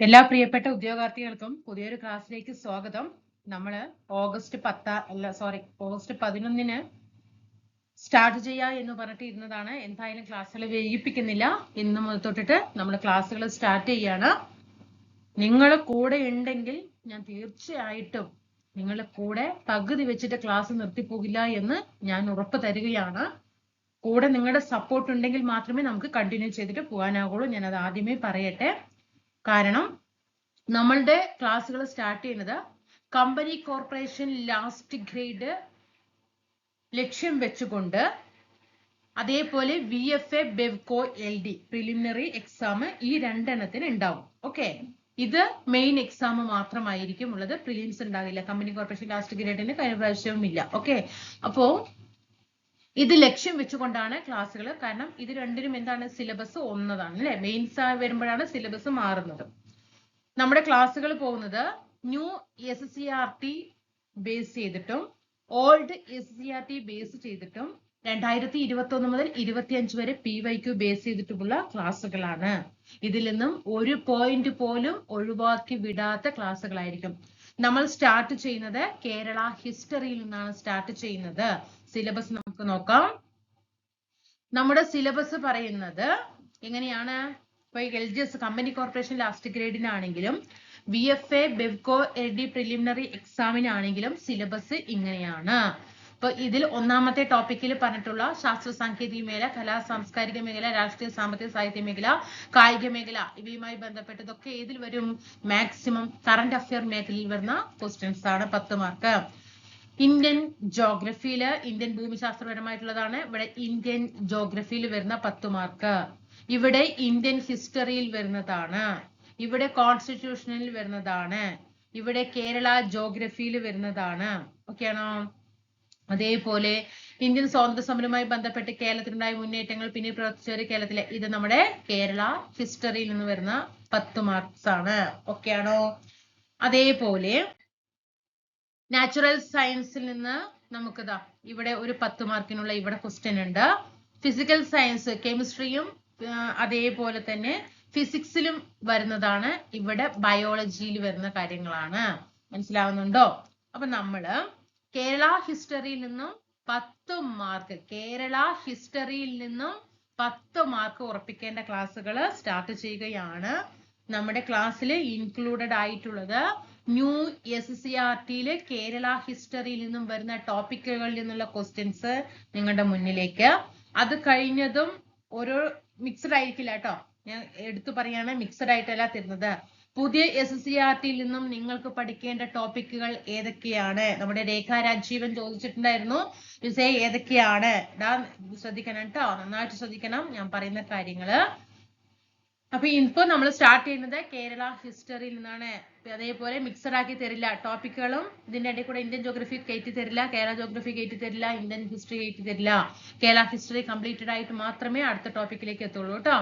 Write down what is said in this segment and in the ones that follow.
എല്ലാ പ്രിയപ്പെട്ട ഉദ്യോഗാർത്ഥികൾക്കും പുതിയൊരു ക്ലാസ്സിലേക്ക് സ്വാഗതം. നമ്മൾ ഓഗസ്റ്റ് പത്ത അല്ല സോറി ഓഗസ്റ്റ് പതിനൊന്നിന് സ്റ്റാർട്ട് ചെയ്യുക എന്ന് പറഞ്ഞിട്ട് ഇരുന്നതാണ്. എന്തായാലും ക്ലാസ്സുകൾ വൈകിപ്പിക്കുന്നില്ല ഇന്ന് മുതൽ തൊട്ടിട്ട് നമ്മൾ ക്ലാസ്സുകൾ സ്റ്റാർട്ട് ചെയ്യാണ്. നിങ്ങൾ കൂടെ ഉണ്ടെങ്കിൽ ഞാൻ തീർച്ചയായിട്ടും നിങ്ങളുടെ കൂടെ പകുതി വെച്ചിട്ട് ക്ലാസ് നിർത്തിപ്പോകില്ല എന്ന് ഞാൻ ഉറപ്പ് തരികയാണ്. കൂടെ നിങ്ങളുടെ സപ്പോർട്ട് ഉണ്ടെങ്കിൽ മാത്രമേ നമുക്ക് കണ്ടിന്യൂ ചെയ്തിട്ട് പോകാനാകുള്ളൂ ഞാൻ അത് ആദ്യമേ പറയട്ടെ. കാരണം നമ്മളുടെ ക്ലാസ്സുകൾ സ്റ്റാർട്ട് ചെയ്യുന്നത് കമ്പനി കോർപ്പറേഷൻ ലാസ്റ്റ് ഗ്രേഡ് ലക്ഷ്യം വെച്ചുകൊണ്ട് അതേപോലെ V F A Bevco L D preliminary exam ഈ രണ്ടെണ്ണത്തിന് ഉണ്ടാവും. ഓക്കെ ഇത് മെയിൻ എക്സാം മാത്രമായിരിക്കും ഉള്ളത്. പ്രിലിംസ് ഉണ്ടാകില്ല. കമ്പനി കോർപ്പറേഷൻ ലാസ്റ്റ് ഗ്രേഡിന് കഴിഞ്ഞ പ്രാവശ്യവും ഇല്ല ഓക്കെ അപ്പോ ഇത് ലക്ഷ്യം വെച്ചുകൊണ്ടാണ് ക്ലാസ്സുകൾ കാരണം ഇത് രണ്ടിനും എന്താണ് സിലബസ് ഒന്നതാണ് അല്ലെ? മെയിൻസ് വരുമ്പോഴാണ് സിലബസ് മാറുന്നത്. നമ്മുടെ ക്ലാസ്സുകൾ പോകുന്നത് new S C R T base ചെയ്തിട്ടും old S C R T base ചെയ്തിട്ടും രണ്ടായിരത്തി ഇരുപത്തി ഒന്ന് മുതൽ ഇരുപത്തിയഞ്ച് വരെ പി വൈ ക്യു ബേസ് ചെയ്തിട്ടുമുള്ള ക്ലാസ്സുകളാണ്. ഇതിൽ നിന്നും ഒരു പോയിന്റ് പോലും ഒഴിവാക്കി വിടാത്ത ക്ലാസ്സുകളായിരിക്കും. നമ്മൾ സ്റ്റാർട്ട് ചെയ്യുന്നത് കേരള ഹിസ്റ്ററിയിൽ നിന്നാണ് സ്റ്റാർട്ട് ചെയ്യുന്നത്. സിലബസ് നമുക്ക് നോക്കാം. നമ്മുടെ സിലബസ് പറയുന്നത് എങ്ങനെയാണ്? ഇപ്പൊ L G S company corporation last ഗ്രേഡിനാണെങ്കിലും V F A Bevco L D preliminary എക്സാമിനാണെങ്കിലും syllabus ഇങ്ങനെയാണ്. ഇപ്പൊ ഇതിൽ ഒന്നാമത്തെ ടോപ്പിക്കിൽ പറഞ്ഞിട്ടുള്ള ശാസ്ത്ര സാങ്കേതിക മേഖല കലാ സാംസ്കാരിക മേഖല രാഷ്ട്രീയ സാമ്പത്തിക സാഹിത്യ മേഖല കായിക മേഖല ഇവയുമായി ബന്ധപ്പെട്ടതൊക്കെ ഏതിൽ വരും? മാക്സിമം കറണ്ട് അഫയർ മേഖലയിൽ വരുന്ന ക്വസ്റ്റ്യൻസ് ആണ് പത്ത് മാർക്ക് ഇന്ത്യൻ ജോഗ്രഫിയിൽ ഇന്ത്യൻ ഭൂമിശാസ്ത്രപരമായിട്ടുള്ളതാണ്. ഇവിടെ ഇന്ത്യൻ ജോഗ്രഫിയിൽ വരുന്ന പത്ത് മാർക്ക് ഇവിടെ ഇന്ത്യൻ ഹിസ്റ്ററിയിൽ വരുന്നതാണ്. ഇവിടെ കോൺസ്റ്റിറ്റ്യൂഷനിൽ വരുന്നതാണ്. ഇവിടെ കേരള ജോഗ്രഫിയിൽ വരുന്നതാണ്. ഓക്കെ ആണോ? അതേപോലെ ഇന്ത്യൻ സ്വാതന്ത്ര്യ സമരവുമായി ബന്ധപ്പെട്ട് കേരളത്തിലുണ്ടായ മുന്നേറ്റങ്ങൾ പിന്നീട് പ്രവർത്തിച്ചവര് കേരളത്തിലെ ഇത് നമ്മുടെ കേരള ഹിസ്റ്ററിയിൽ നിന്ന് വരുന്ന പത്ത് മാർക്സ് ആണ്. ഓക്കെ ആണോ? അതേപോലെ നാച്ചുറൽ സയൻസിൽ നിന്ന് നമുക്കിതാ ഇവിടെ ഒരു പത്ത് മാർക്കിനുള്ള ഇവിടെ ക്വസ്റ്റ്യൻ ഉണ്ട്. ഫിസിക്കൽ സയൻസ് കെമിസ്ട്രിയും അതേപോലെ തന്നെ ഫിസിക്സിലും വരുന്നതാണ് ഇവിടെ ബയോളജിയിൽ വരുന്ന കാര്യങ്ങളാണ്. മനസ്സിലാവുന്നുണ്ടോ? അപ്പൊ നമ്മൾ കേരള ഹിസ്റ്ററിയിൽ നിന്നും പത്ത് മാർക്ക് കേരള ഹിസ്റ്ററിയിൽ നിന്നും പത്ത് മാർക്ക് ഉറപ്പിക്കേണ്ട ക്ലാസ്സുകൾ സ്റ്റാർട്ട് ചെയ്യുകയാണ് നമ്മുടെ ക്ലാസ്സിൽ ഇൻക്ലൂഡഡ് ആയിട്ടുള്ളത്. ന്യൂ എസ് സി ആർ ടിയിൽ കേരള ഹിസ്റ്ററിയിൽ നിന്നും വരുന്ന ടോപ്പിക്കുകളിൽ നിന്നുള്ള ക്വസ്റ്റ്യൻസ് നിങ്ങളുടെ മുന്നിലേക്ക്. അത് കഴിഞ്ഞതും ഓരോ മിക്സഡ് ആയിരിക്കില്ല കേട്ടോ. ഞാൻ എടുത്തു പറയാണ് മിക്സഡ് ആയിട്ടല്ല തരുന്നത്. പുതിയ എസ് സി ആർ ടിയിൽ നിന്നും നിങ്ങൾക്ക് പഠിക്കേണ്ട ടോപ്പിക്കുകൾ ഏതൊക്കെയാണ്? നമ്മുടെ രേഖ രാജീവൻ ചോദിച്ചിട്ടുണ്ടായിരുന്നു. വിസേ ഏതൊക്കെയാണ്? ഡാ ശ്രദ്ധിക്കണം കേട്ടോ നന്നായിട്ട് ശ്രദ്ധിക്കണം. ഞാൻ പറയുന്ന കാര്യങ്ങൾ അപ്പൊ ഇപ്പൊ നമ്മൾ സ്റ്റാർട്ട് ചെയ്യുന്നത് കേരള ഹിസ്റ്ററിയിൽ നിന്നാണ്. അതേപോലെ മിക്സഡ് ആക്കി തരില്ല ടോപ്പിക്കുകളും ഇതിന്റെ ഇടയിൽ കൂടെ ഇന്ത്യൻ ജോഗ്രഫി കയറ്റി തരില്ല. കേരള ജോഗ്രഫി കയറ്റി തരില്ല. ഇന്ത്യൻ ഹിസ്റ്ററി കയറ്റി തരില്ല. കേരള ഹിസ്റ്ററി കംപ്ലീറ്റഡ് ആയിട്ട് മാത്രമേ അടുത്ത ടോപ്പിക്കിലേക്ക് എത്തുള്ളൂ കേട്ടോ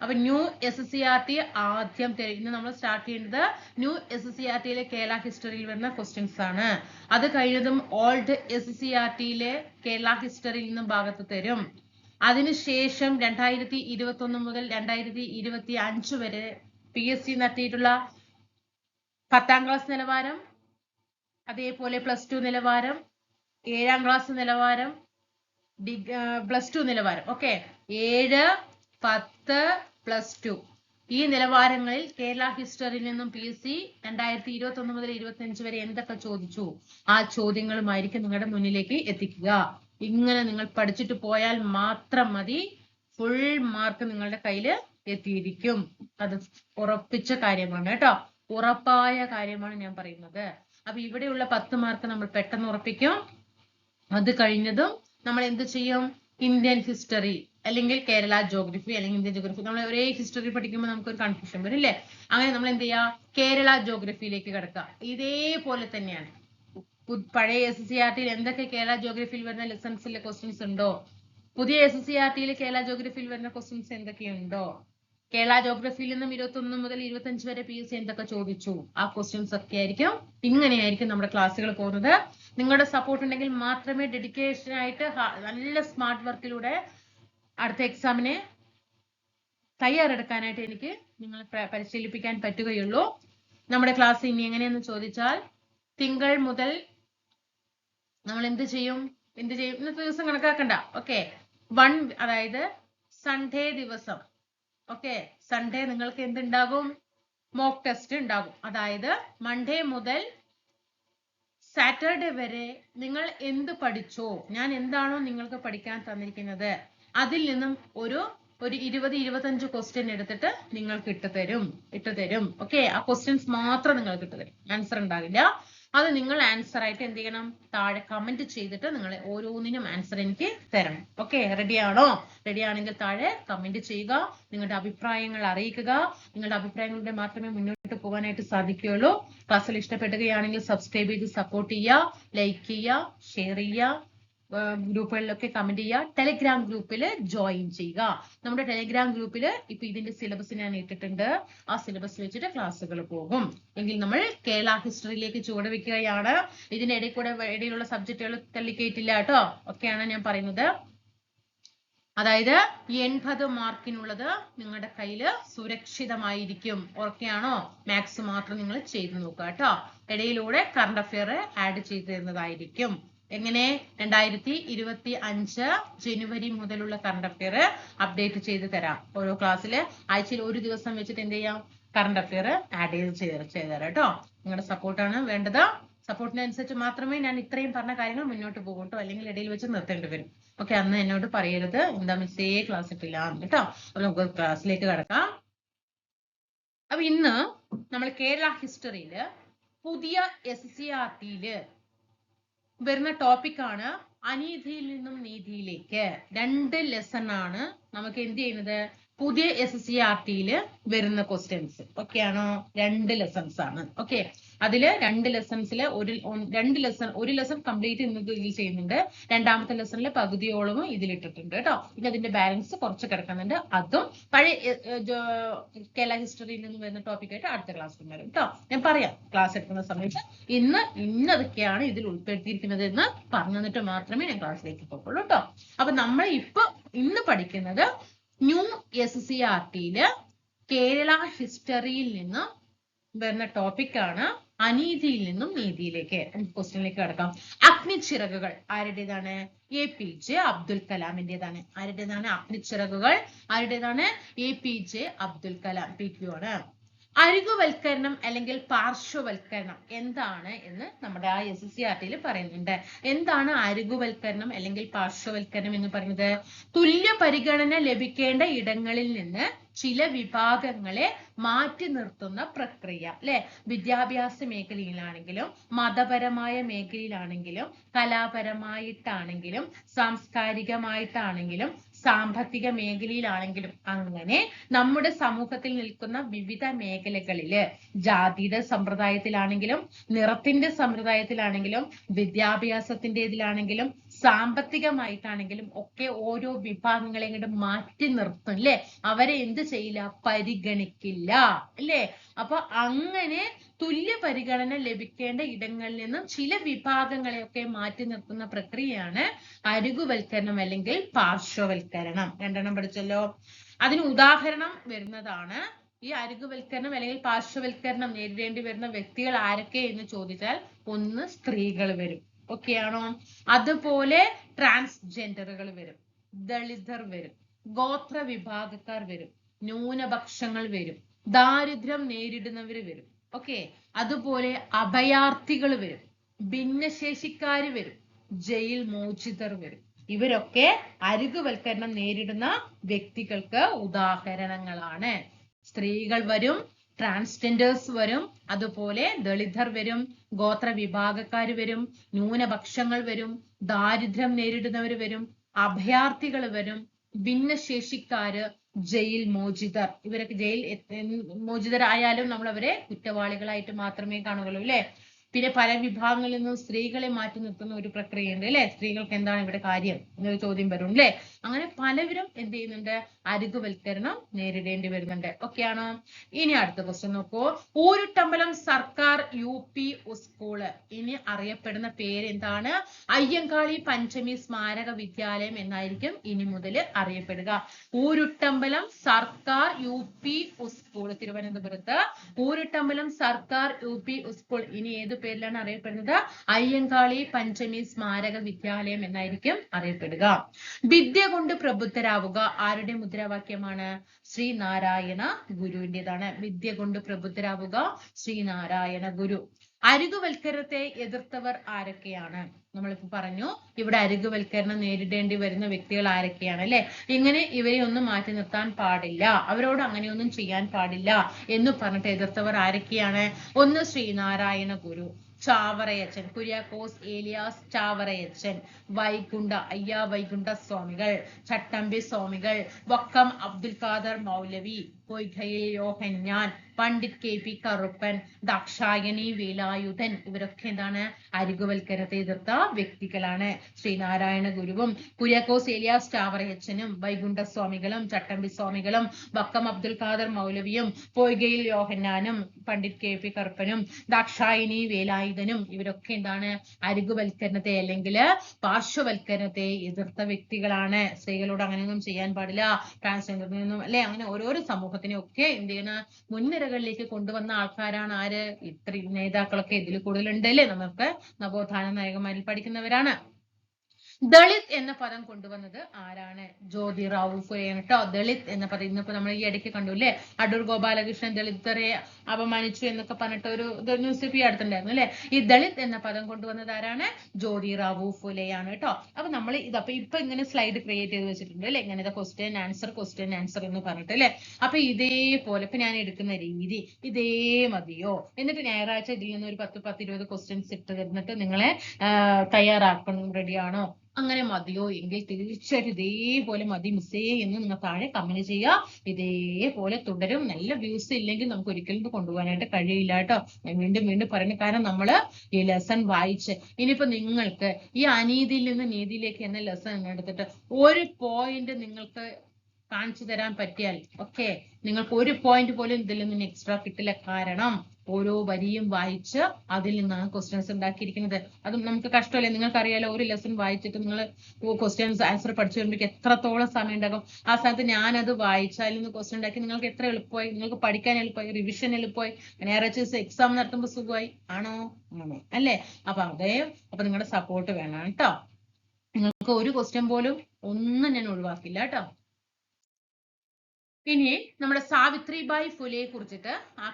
അപ്പൊ new S C R T ആദ്യം ഇന്ന് നമ്മൾ സ്റ്റാർട്ട് ചെയ്യുന്നത് ന്യൂ എസ് സി ആർ ടിയിലെ കേരള ഹിസ്റ്ററിയിൽ വരുന്ന ക്വസ്റ്റ്യൻസ് ആണ്. അത് കഴിഞ്ഞതും ഓൾഡ് എസ് സി ആർ ടിയിലെ കേരള ഹിസ്റ്ററിയിൽ നിന്നും ഭാഗത്ത് തരും. അതിനുശേഷം രണ്ടായിരത്തി ഇരുപത്തി ഒന്ന് മുതൽ രണ്ടായിരത്തി ഇരുപത്തി അഞ്ച് വരെ പി എസ് സി നടത്തിയിട്ടുള്ള പത്താം ക്ലാസ് നിലവാരം അതേപോലെ പ്ലസ് ടു നിലവാരം ഏഴാം ക്ലാസ് നിലവാരം പ്ലസ് ടു നിലവാരം. ഓക്കെ ഏഴ് പത്ത് പ്ലസ് ടു ഈ നിലവാരങ്ങളിൽ കേരള ഹിസ്റ്ററിയിൽ നിന്നും പി എസ് സി രണ്ടായിരത്തി ഇരുപത്തി ഒന്ന് മുതൽ ഇരുപത്തി അഞ്ച് വരെ എന്തൊക്കെ ചോദിച്ചു? ആ ചോദ്യങ്ങളുമായിരിക്കും നിങ്ങളുടെ മുന്നിലേക്ക് എത്തിക്കുക. ഇങ്ങനെ നിങ്ങൾ പഠിച്ചിട്ട് പോയാൽ മാത്രം മതി. ഫുൾ മാർക്ക് നിങ്ങളുടെ കയ്യിൽ എത്തിയിരിക്കും. അത് ഉറപ്പിച്ച കാര്യമാണ് കേട്ടോ. ഉറപ്പായ കാര്യമാണ് ഞാൻ പറയുന്നത്. അപ്പൊ ഇവിടെയുള്ള പത്ത് മാർക്ക് നമ്മൾ പെട്ടെന്ന് ഉറപ്പിക്കും. അത് കഴിഞ്ഞതും നമ്മൾ എന്ത് ചെയ്യും? ഇന്ത്യൻ ഹിസ്റ്ററി അല്ലെങ്കിൽ കേരള ജോഗ്രഫി അല്ലെങ്കിൽ ഇന്ത്യൻ ജോഗ്രഫി നമ്മൾ ഒരേ ഹിസ്റ്ററി പഠിക്കുമ്പോൾ നമുക്ക് ഒരു കൺഫ്യൂഷൻ വരും അല്ലേ അങ്ങനെ നമ്മൾ എന്ത് ചെയ്യുക കേരള ജോഗ്രഫിയിലേക്ക് കിടക്കുക ഇതേപോലെ തന്നെയാണ്. പഴയ എസ് സി ആർ ടിയിൽ എന്തൊക്കെ കേരള ജോഗ്രഫിയിൽ വരുന്ന ലെസൺസിലെ ക്വസ്റ്റ്യൻസ് ഉണ്ടോ? പുതിയ എസ് സി ആർ ടിയിൽ കേരള ജോഗ്രഫിയിൽ വരുന്ന ക്വസ്റ്റ്യൻസ് എന്തൊക്കെയുണ്ടോ കേരള ജോഗ്രഫിയിൽ നിന്നും ഇരുപത്തി ഒന്ന് മുതൽ ഇരുപത്തി വരെ പി എസ് സി എന്തൊക്കെ ചോദിച്ചു? ആ ക്വസ്റ്റ്യൻസ് ഒക്കെ ആയിരിക്കും. ഇങ്ങനെയായിരിക്കും നമ്മുടെ ക്ലാസ്സുകൾ പോകുന്നത്. നിങ്ങളുടെ സപ്പോർട്ട് ഉണ്ടെങ്കിൽ മാത്രമേ ഡെഡിക്കേഷൻ ആയിട്ട് നല്ല സ്മാർട്ട് വർക്കിലൂടെ അടുത്ത എക്സാമിനെ തയ്യാറെടുക്കാനായിട്ട് എനിക്ക് നിങ്ങളെ പരിശീലിപ്പിക്കാൻ പറ്റുകയുള്ളൂ. നമ്മുടെ ക്ലാസ് ഇനി എങ്ങനെയെന്ന് ചോദിച്ചാൽ തിങ്കൾ മുതൽ നമ്മൾ എന്ത് ചെയ്യും? എന്ത് ചെയ്യും? ഇന്നത്തെ ദിവസം കണക്കാക്കണ്ട. ഓക്കെ വൺ അതായത് സൺഡേ ദിവസം. ഓക്കെ സൺഡേ നിങ്ങൾക്ക് എന്തുണ്ടാകും? മോക്ക് ടെസ്റ്റ് ഉണ്ടാകും. അതായത് മൺഡേ മുതൽ സാറ്റർഡേ വരെ നിങ്ങൾ എന്ത് പഠിച്ചോ? ഞാൻ എന്താണോ നിങ്ങൾക്ക് പഠിക്കാൻ തന്നിരിക്കുന്നത്? അതിൽ നിന്നും ഒരു ഒരു ഇരുപത് ഇരുപത്തഞ്ച് ക്വസ്റ്റ്യൻ എടുത്തിട്ട് നിങ്ങൾക്ക് ഇട്ടു തരും ഇട്ടു തരും. ഓക്കെ ആ ക്വസ്റ്റ്യൻസ് മാത്രം നിങ്ങൾക്ക് ഇട്ടു തരും. ആൻസർ ഉണ്ടാകില്ല അത് നിങ്ങൾ ആൻസർ ആയിട്ട് എന്ത് ചെയ്യണം? താഴെ കമന്റ് ചെയ്തിട്ട് നിങ്ങൾ ഓരോന്നിനും ആൻസർ എനിക്ക് തരണം. ഓക്കെ റെഡി ആണോ? റെഡി ആണെങ്കിൽ താഴെ കമന്റ് ചെയ്യുക. നിങ്ങളുടെ അഭിപ്രായങ്ങൾ അറിയിക്കുക. നിങ്ങളുടെ അഭിപ്രായങ്ങളുടെ മാത്രമേ മുന്നോട്ട് പോകാനായിട്ട് സാധിക്കുകയുള്ളൂ. ക്ലാസ്സിൽ ഇഷ്ടപ്പെടുകയാണെങ്കിൽ സബ്സ്ക്രൈബ് ചെയ്ത് സപ്പോർട്ട് ചെയ്യുക ലൈക്ക് ചെയ്യുക ഷെയർ ചെയ്യുക. ഗ്രൂപ്പുകളിലൊക്കെ കമന്റ് ചെയ്യുക. ടെലിഗ്രാം ഗ്രൂപ്പിൽ ജോയിൻ ചെയ്യുക. നമ്മുടെ ടെലിഗ്രാം ഗ്രൂപ്പിൽ ഇപ്പൊ ഇതിന്റെ സിലബസ് ഞാൻ ഇട്ടിട്ടുണ്ട്. ആ സിലബസ് വെച്ചിട്ട് ക്ലാസ്സുകൾ പോകും. എങ്കിൽ നമ്മൾ കേരള ഹിസ്റ്ററിയിലേക്ക് ചുവട് വെക്കുകയാണ്. ഇതിന്റെ ഇടയിൽ കൂടെ ഇടയിലുള്ള സബ്ജക്റ്റുകൾ തള്ളിക്കയറ്റില്ല കേട്ടോ. ഒക്കെയാണ് ഞാൻ പറയുന്നത്. അതായത് എൺപത് മാർക്കിനുള്ളത് നിങ്ങളുടെ കയ്യിൽ സുരക്ഷിതമായിരിക്കും. ഓർക്കെയാണോ മാത്സ് മാത്രം നിങ്ങൾ ചെയ്തു നോക്കുക കേട്ടോ. ഇടയിലൂടെ കറണ്ട് അഫയർ ആഡ് ചെയ്തു തരുന്നതായിരിക്കും. എങ്ങനെ? രണ്ടായിരത്തി ഇരുപത്തി അഞ്ച് ജനുവരി മുതലുള്ള കറണ്ട് അഫയർ അപ്ഡേറ്റ് ചെയ്ത് തരാം. ഓരോ ക്ലാസ്സിൽ ആഴ്ചയിൽ ഒരു ദിവസം വെച്ചിട്ട് എന്ത് ചെയ്യാം? കറണ്ട് അഫയർ ആഡ് ചെയ്ത് ചെയ്ത് ചെയ്തുതരാം കേട്ടോ. നിങ്ങളുടെ സപ്പോർട്ടാണ് വേണ്ടത്. സപ്പോർട്ടിനനുസരിച്ച് മാത്രമേ ഞാൻ ഇത്രയും പറഞ്ഞ കാര്യങ്ങൾ മുന്നോട്ട് പോകും കേട്ടോ അല്ലെങ്കിൽ ഇടയിൽ വെച്ച് നിർത്തേണ്ടി വരും. ഓക്കെ അന്ന് എന്നോട് പറയരുത്. എന്താ മിസ്സേ? ക്ലാസ് ഇട്ടില്ല കേട്ടോ. അപ്പൊ നമുക്ക് ക്ലാസ്സിലേക്ക് കടക്കാം. അപ്പൊ ഇന്ന് നമ്മൾ കേരള ഹിസ്റ്ററിയിൽ പുതിയ എസ് സി ആർ ടിയിൽ വരുന്ന ടോപ്പിക്കാണ് അനീതിയിൽ നിന്നും നീതിയിലേക്ക്. രണ്ട് ലെസൺ ആണ് നമുക്ക് എന്ത് ചെയ്യുന്നത്? പുതിയ എസ് സി ആർ ടിയിൽ വരുന്ന ക്വസ്റ്റ്യൻസ് ഓക്കെ ആണോ? രണ്ട് ലെസൺസ് ആണ്. ഓക്കെ അതിൽ രണ്ട് ലെസൺസിൽ ഒരു രണ്ട് ലെസൺ ഒരു ലെസൺ കംപ്ലീറ്റ് ഇന്ന് ഇതിൽ ചെയ്യുന്നുണ്ട്. രണ്ടാമത്തെ ലെസണിൽ പകുതിയോളവും ഇതിലിട്ടിട്ടുണ്ട് കേട്ടോ പിന്നെ അതിന്റെ ബാലൻസ് കുറച്ച് കിടക്കുന്നുണ്ട്. അതും പഴയ കേരള ഹിസ്റ്ററിയിൽ നിന്ന് വരുന്ന ടോപ്പിക് ആയിട്ട് അടുത്ത ക്ലാസ് വരും കേട്ടോ ഞാൻ പറയാം ക്ലാസ് എടുക്കുന്ന സമയത്ത് ഇന്ന് ഇന്നതൊക്കെയാണ് ഇതിൽ ഉൾപ്പെടുത്തിയിരിക്കുന്നത് എന്ന് പറഞ്ഞു തന്നിട്ട് മാത്രമേ ഞാൻ ക്ലാസ്സിലേക്ക് പോകുള്ളൂ കേട്ടോ അപ്പൊ നമ്മൾ ഇപ്പൊ ഇന്ന് പഠിക്കുന്നത് ന്യൂ എസ് സി ആർ ടിയിൽ കേരള ഹിസ്റ്ററിയിൽ നിന്ന് വരുന്ന ടോപ്പിക്കാണ് അനീതിയിൽ നിന്നും നീതിയിലേക്ക്. ക്വസ്റ്റ്യനിലേക്ക് കിടക്കാം. അഗ്നിച്ചിറകുകൾ ആരുടേതാണ്? എ പി ജെ അബ്ദുൽ കലാമിന്റേതാണ്. ആരുടേതാണ് അഗ്നിച്ചിറകുകൾ? ആരുടേതാണ്? A P J Abdul Kalam P Q ആണ്. അരികുവൽക്കരണം അല്ലെങ്കിൽ പാർശ്വവൽക്കരണം എന്താണ് എന്ന് നമ്മുടെ ആ എസ് എസ് സി ആർ ടിയിൽ പറയുന്നുണ്ട്. എന്താണ് അരികുവൽക്കരണം അല്ലെങ്കിൽ പാർശ്വവൽക്കരണം എന്ന് പറയുന്നത്? തുല്യ പരിഗണന ലഭിക്കേണ്ട ഇടങ്ങളിൽ നിന്ന് ചില വിഭാഗങ്ങളെ മാറ്റി നിർത്തുന്ന പ്രക്രിയ അല്ലെ? വിദ്യാഭ്യാസ മേഖലയിലാണെങ്കിലും മതപരമായ മേഖലയിലാണെങ്കിലും കലാപരമായിട്ടാണെങ്കിലും സാംസ്കാരികമായിട്ടാണെങ്കിലും സാമ്പത്തിക മേഖലയിലാണെങ്കിലും അങ്ങനെ നമ്മുടെ സമൂഹത്തിൽ നിൽക്കുന്ന വിവിധ മേഖലകളിൽ ജാതിയുടെ സമ്പ്രദായത്തിലാണെങ്കിലും നിറത്തിന്റെ സമ്പ്രദായത്തിലാണെങ്കിലും വിദ്യാഭ്യാസത്തിന്റെതിലാണെങ്കിലും സാമ്പത്തികമായിട്ടാണെങ്കിലും ഒക്കെ ഓരോ വിഭാഗങ്ങളെ ഇങ്ങോട്ട് മാറ്റി നിർത്തും അല്ലെ അവരെ എന്ത് ചെയ്യില്ല? പരിഗണിക്കില്ല അല്ലെ അപ്പൊ അങ്ങനെ തുല്യ പരിഗണന ലഭിക്കേണ്ട ഇടങ്ങളിൽ നിന്നും ചില വിഭാഗങ്ങളെയൊക്കെ മാറ്റി നിർത്തുന്ന പ്രക്രിയയാണ് അരികുവൽക്കരണം അല്ലെങ്കിൽ പാർശ്വവൽക്കരണം. രണ്ടെണ്ണം പഠിച്ചല്ലോ. അതിന് ഉദാഹരണം വരുന്നതാണ്. ഈ അരികുവൽക്കരണം അല്ലെങ്കിൽ പാർശ്വവൽക്കരണം നേരിടേണ്ടി വരുന്ന വ്യക്തികൾ ആരൊക്കെ എന്ന് ചോദിച്ചാൽ ഒന്ന് സ്ത്രീകൾ വരും. ഒക്കെയാണോ? അതുപോലെ ട്രാൻസ്ജെൻഡറുകൾ വരും ദളിതർ വരും ഗോത്ര വിഭാഗക്കാർ വരും ന്യൂനപക്ഷങ്ങൾ വരും ദാരിദ്ര്യം നേരിടുന്നവർ വരും. ഓക്കെ അതുപോലെ അഭയാർത്ഥികൾ വരും ഭിന്നശേഷിക്കാർ വരും ജയിൽ മോചിതർ വരും. ഇവരൊക്കെ അരികുവൽക്കരണം നേരിടുന്ന വ്യക്തികൾക്ക് ഉദാഹരണങ്ങളാണ്. സ്ത്രീകൾ വരും ട്രാൻസ്ജെൻഡേഴ്സ് വരും അതുപോലെ ദളിതർ വരും ഗോത്ര വിഭാഗക്കാർ വരും ന്യൂനപക്ഷങ്ങൾ വരും ദാരിദ്ര്യം നേരിടുന്നവർ വരും അഭയാർത്ഥികൾ വരും ഭിന്നശേഷിക്കാര് ജയിൽ മോചിതർ. ഇവരൊക്കെ ജയിൽ മോചിതരായാലും നമ്മൾ അവരെ കുറ്റവാളികളായിട്ട് മാത്രമേ കാണുകയുള്ളൂ അല്ലെ? പിന്നെ പല വിഭാഗങ്ങളിൽ നിന്നും സ്ത്രീകളെ മാറ്റി നിർത്തുന്ന ഒരു പ്രക്രിയയുണ്ട് അല്ലെ? സ്ത്രീകൾക്ക് എന്താണ് ഇവിടെ കാര്യം? എന്നൊരു ചോദ്യം വരും അല്ലെ? അങ്ങനെ പലവരും എന്ത് ചെയ്യുന്നുണ്ട്? അരികുവൽക്കരണം നേരിടേണ്ടി വരുന്നുണ്ട്. ഓക്കെയാണോ ഇനി അടുത്ത ക്വസ്റ്റ്യൻ നോക്കൂ. ഊരുട്ടമ്പലം സർക്കാർ യു പി സ്കൂൾ ഇനി അറിയപ്പെടുന്ന പേര് എന്താണ്? അയ്യങ്കാളി പഞ്ചമി സ്മാരക വിദ്യാലയം എന്നായിരിക്കും ഇനി മുതൽ അറിയപ്പെടുക. ഊരുട്ടമ്പലം സർക്കാർ യു പി സ്കൂൾ. തിരുവനന്തപുരത്ത് ഊരുട്ടമ്പലം സർക്കാർ യു പി സ്കൂൾ. ഇനി ഏതു പേരിലാണ് അറിയപ്പെടുന്നത്. അയ്യങ്കാളി പഞ്ചമി സ്മാരക വിദ്യാലയം എന്നായിരിക്കും അറിയപ്പെടുക. വിദ്യ കൊണ്ട് പ്രബുദ്ധരാവുക ആരുടെ മുദ്രാവാക്യമാണ്? ശ്രീനാരായണ ഗുരുവിന്റെതാണ്. വിദ്യ കൊണ്ട് പ്രബുദ്ധരാവുക ശ്രീനാരായണ ഗുരു. അരികുവൽക്കരണത്തെ എതിർത്തവർ ആരൊക്കെയാണ്? നമ്മളിപ്പോ പറഞ്ഞു ഇവിടെ അരികുവൽക്കരണം നേരിടേണ്ടി വരുന്ന വ്യക്തികൾ ആരൊക്കെയാണ് അല്ലെ? ഇങ്ങനെ ഇവരെ ഒന്നും മാറ്റി നിർത്താൻ പാടില്ല അവരോട് അങ്ങനെയൊന്നും ചെയ്യാൻ പാടില്ല എന്ന് പറഞ്ഞിട്ട് എതിർത്തവർ ആരൊക്കെയാണ്? ഒന്ന് ശ്രീനാരായണ ഗുരു ചാവറയച്ചൻ കുര്യാക്കോസ് ഏലിയാസ് ചാവറയച്ചൻ വൈകുണ്ഠ അയ്യാ വൈകുണ്ഠ സ്വാമികൾ ചട്ടമ്പി സ്വാമികൾ വക്കം അബ്ദുൽ ഖാദർ മൗലവി പൊയ്കയിൽ യോഹന്നാൻ പണ്ഡിറ്റ് കെ പി കറുപ്പൻ ദാക്ഷായണി വേലായുധൻ ഇവരൊക്കെ എന്താണ്? അരികുവൽക്കരത്തെ എതിർത്ത വ്യക്തികളാണ്. ശ്രീനാരായണ ഗുരുവും കുര്യാക്കോസ് ഏലിയാസ് ചാവറയച്ചനും വൈകുണ്ഠ സ്വാമികളും ചട്ടമ്പി സ്വാമികളും വക്കം അബ്ദുൽ ഖാദർ മൗലവിയും പൊയ്കയിൽ യോഹന്നാനും പണ്ഡിറ്റ് കെ പി കറുപ്പനും ദാക്ഷായണി വേലായുധനും ഇവരൊക്കെ എന്താണ്? അരികുവൽക്കരണത്തെ അല്ലെങ്കിൽ പാർശ്വവൽക്കരണത്തെ എതിർത്ത വ്യക്തികളാണ്. സ്ത്രീകളോട് അങ്ങനെയൊന്നും ചെയ്യാൻ പാടില്ല. ട്രാൻസ്ജെൻഡറിനൊന്നും അല്ലെ? അങ്ങനെ ഓരോരോ സമൂഹത്തിനെ ഒക്കെ എന്ത് ചെയ്യണ? മുൻനിരകളിലേക്ക് കൊണ്ടുവന്ന ആൾക്കാരാണ് ആര്? ഇത്ര നേതാക്കളൊക്കെ ഇതിൽ കൂടുതലുണ്ട് അല്ലേ നമുക്ക് നവോത്ഥാന നായകന്മാരിൽ പഠിക്കുന്നവരാണ്. ദളിത് എന്ന പദം കൊണ്ടുവന്നത് ആരാണ്? ജ്യോതി റാവു ഫുലെയാണ് കേട്ടോ ദളിത് എന്ന പദം. ഇന്നിപ്പോ നമ്മൾ ഈ ഇടയ്ക്ക് കണ്ടു അല്ലേ? അടൂർ ഗോപാലകൃഷ്ണൻ ദളിതരെ അപമാനിച്ചു എന്നൊക്കെ പറഞ്ഞിട്ട് ഒരു ന്യൂസ് പേപ്പർ അടുത്തുണ്ടായിരുന്നു അല്ലെ? ഈ ദളിത് എന്ന പദം കൊണ്ടുവന്നത് ആരാണ്? ജ്യോതി റാവു ഫുലെയാണ് കേട്ടോ അപ്പൊ നമ്മൾ ഇത് അപ്പൊ ഇപ്പൊ ഇങ്ങനെ സ്ലൈഡ് ക്രിയേറ്റ് ചെയ്ത് വെച്ചിട്ടുണ്ട് അല്ലെ? ഇങ്ങനെ ക്വസ്റ്റ്യൻ ആൻസർ ക്വസ്റ്റ്യൻ ആൻസർ എന്ന് പറഞ്ഞിട്ട് അല്ലെ? അപ്പൊ ഇതേപോലെ ഇപ്പൊ ഞാൻ എടുക്കുന്ന രീതി ഇതേ മതിയോ? എന്നിട്ട് ഞായറാഴ്ച ഇതിൽ നിന്ന് ഒരു പത്ത് പത്ത് ഇരുപത് ക്വസ്റ്റ്യൻസ് ഇട്ട് തന്നിട്ട് നിങ്ങളെ തയ്യാറാക്കണം റെഡിയാണോ അങ്ങനെ മതിയോ? എങ്കിൽ തീർച്ചയായിട്ടും ഇതേപോലെ മതി മിസ്സേ എന്ന് നിങ്ങൾ താഴെ കമന്റ് ചെയ്യുക. ഇതേപോലെ തുടരും. നല്ല വ്യൂസ് ഇല്ലെങ്കിൽ നമുക്ക് ഒരിക്കലും ഇത് കൊണ്ടുപോകാനായിട്ട് കഴിയില്ല കേട്ടോ. വീണ്ടും വീണ്ടും പറയുന്നത് കാരണം നമ്മൾ ഈ ലെസൺ വായിച്ച് ഇനിയിപ്പോ നിങ്ങൾക്ക് ഈ അനീതിയിൽ നിന്ന് നീതിയിലേക്ക് എന്ന ലെസൺ എടുത്തിട്ട് ഒരു പോയിന്റ് നിങ്ങൾക്ക് കാണിച്ചു തരാൻ പറ്റിയാൽ ഓക്കെ നിങ്ങൾക്ക് ഒരു പോയിന്റ് പോലും ഇതിൽ നിന്ന് എക്സ്ട്രാ കിട്ടില്ല. കാരണം ഓരോ വരിയും വായിച്ച് അതിൽ നിന്നാണ് ക്വസ്റ്റ്യൻസ് ഉണ്ടാക്കിയിരിക്കുന്നത്. അതും നമുക്ക് കഷ്ടമല്ലേ? നിങ്ങൾക്കറിയാലോ ഒരു ലെസൺ വായിച്ചിട്ട് നിങ്ങൾ ക്വസ്റ്റ്യൻസ് ആൻസർ പഠിച്ചു വരുമ്പോഴേക്ക് എത്രത്തോളം സമയം ഉണ്ടാകും ആ സമയത്ത് ഞാനത് വായിച്ച് അതിൽ നിന്ന് ക്വസ്റ്റ്യൻ ഉണ്ടാക്കി നിങ്ങൾക്ക് എത്ര എളുപ്പമായി? നിങ്ങൾക്ക് പഠിക്കാൻ എളുപ്പമായി? റിവിഷൻ എളുപ്പമായി? ഞായറാഴ്ച ദിവസം എക്സാം നടത്തുമ്പോൾ സുഖമായി? ആണോ? ആണോ അല്ലേ? അപ്പൊ അതേ അപ്പൊ നിങ്ങളുടെ സപ്പോർട്ട് വേണം കേട്ടോ. നിങ്ങൾക്ക് ഒരു ക്വസ്റ്റ്യൻ പോലും ഒന്നും ഞാൻ ഒഴിവാക്കില്ല കേട്ടോ. ഇനി നമ്മുടെ സാവിത്രിബായി ഫുലെയെ കുറിച്ചിട്ട് ആ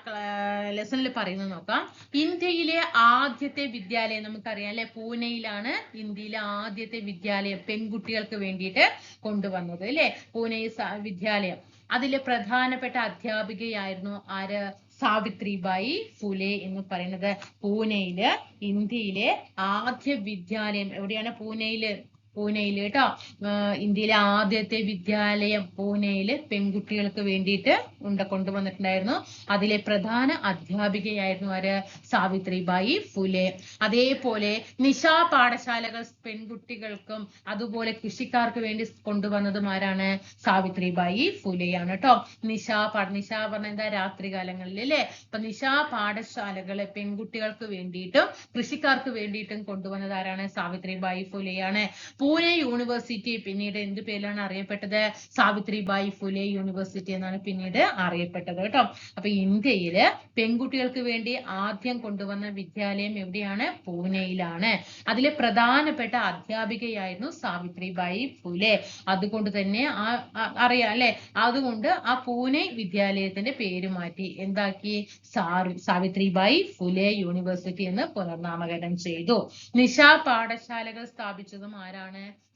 ലെസണിൽ പറയുന്നത് നോക്കാം. ഇന്ത്യയിലെ ആദ്യത്തെ വിദ്യാലയം നമുക്കറിയാം അല്ലെ? പൂനെയിലാണ് ഇന്ത്യയിലെ ആദ്യത്തെ വിദ്യാലയം പെൺകുട്ടികൾക്ക് വേണ്ടിയിട്ട് കൊണ്ടുവന്നത് അല്ലെ? പൂനെ വിദ്യാലയം. അതിലെ പ്രധാനപ്പെട്ട അധ്യാപികയായിരുന്നു ആര്? സാവിത്രിബായി ഫുലെ എന്ന് പറയുന്നത് പൂനെയിൽ. ഇന്ത്യയിലെ ആദ്യ വിദ്യാലയം എവിടെയാണ്? പൂനെയിൽ പൂനെയിൽ കേട്ടോ. ഇന്ത്യയിലെ ആദ്യത്തെ വിദ്യാലയം പൂനെയിൽ പെൺകുട്ടികൾക്ക് വേണ്ടിയിട്ട് ഉണ്ട കൊണ്ടുവന്നിട്ടുണ്ടായിരുന്നു. അതിലെ പ്രധാന അധ്യാപികയായിരുന്നു ആര്? സാവിത്രിബായി ഫുലെ. അതേപോലെ നിശാ പാഠശാലകൾ പെൺകുട്ടികൾക്കും അതുപോലെ കൃഷിക്കാർക്ക് വേണ്ടി കൊണ്ടുവന്നതും ആരാണ്? സാവിത്രിബായി ഫുലെയാണ് കേട്ടോ. നിശാ പാഠ നിശാ പറഞ്ഞ എന്താ? രാത്രി കാലങ്ങളിൽ അല്ലേ? അപ്പൊ നിശാ പാഠശാലകളെ പെൺകുട്ടികൾക്ക് വേണ്ടിയിട്ടും കൃഷിക്കാർക്ക് വേണ്ടിയിട്ടും കൊണ്ടുവന്നത് ആരാണ്? സാവിത്രിബായി ഫുലെയാണ്. പൂനെ യൂണിവേഴ്സിറ്റി പിന്നീട് എന്ത് പേരിലാണ് അറിയപ്പെട്ടത്? സാവിത്രിബായി ഫുലെ യൂണിവേഴ്സിറ്റി എന്നാണ് പിന്നീട് അറിയപ്പെട്ടത് കേട്ടോ. അപ്പൊ ഇന്ത്യയിൽ പെൺകുട്ടികൾക്ക് വേണ്ടി ആദ്യം കൊണ്ടുവന്ന വിദ്യാലയം എവിടെയാണ്? പൂനെയിലാണ്. അതിലെ പ്രധാനപ്പെട്ട അധ്യാപികയായിരുന്നു സാവിത്രിബായി ഫുലെ. അതുകൊണ്ട് തന്നെ ആ അറിയാം അല്ലെ? അതുകൊണ്ട് ആ പൂനെ വിദ്യാലയത്തിന്റെ പേര് മാറ്റി. എന്താക്കി? സാവിത്രിബായി ഫുലെ യൂണിവേഴ്സിറ്റി എന്ന് പുനർനാമകരണം ചെയ്തു. നിശാ പാഠശാലകൾ സ്ഥാപിച്ചതും ആരാണ്?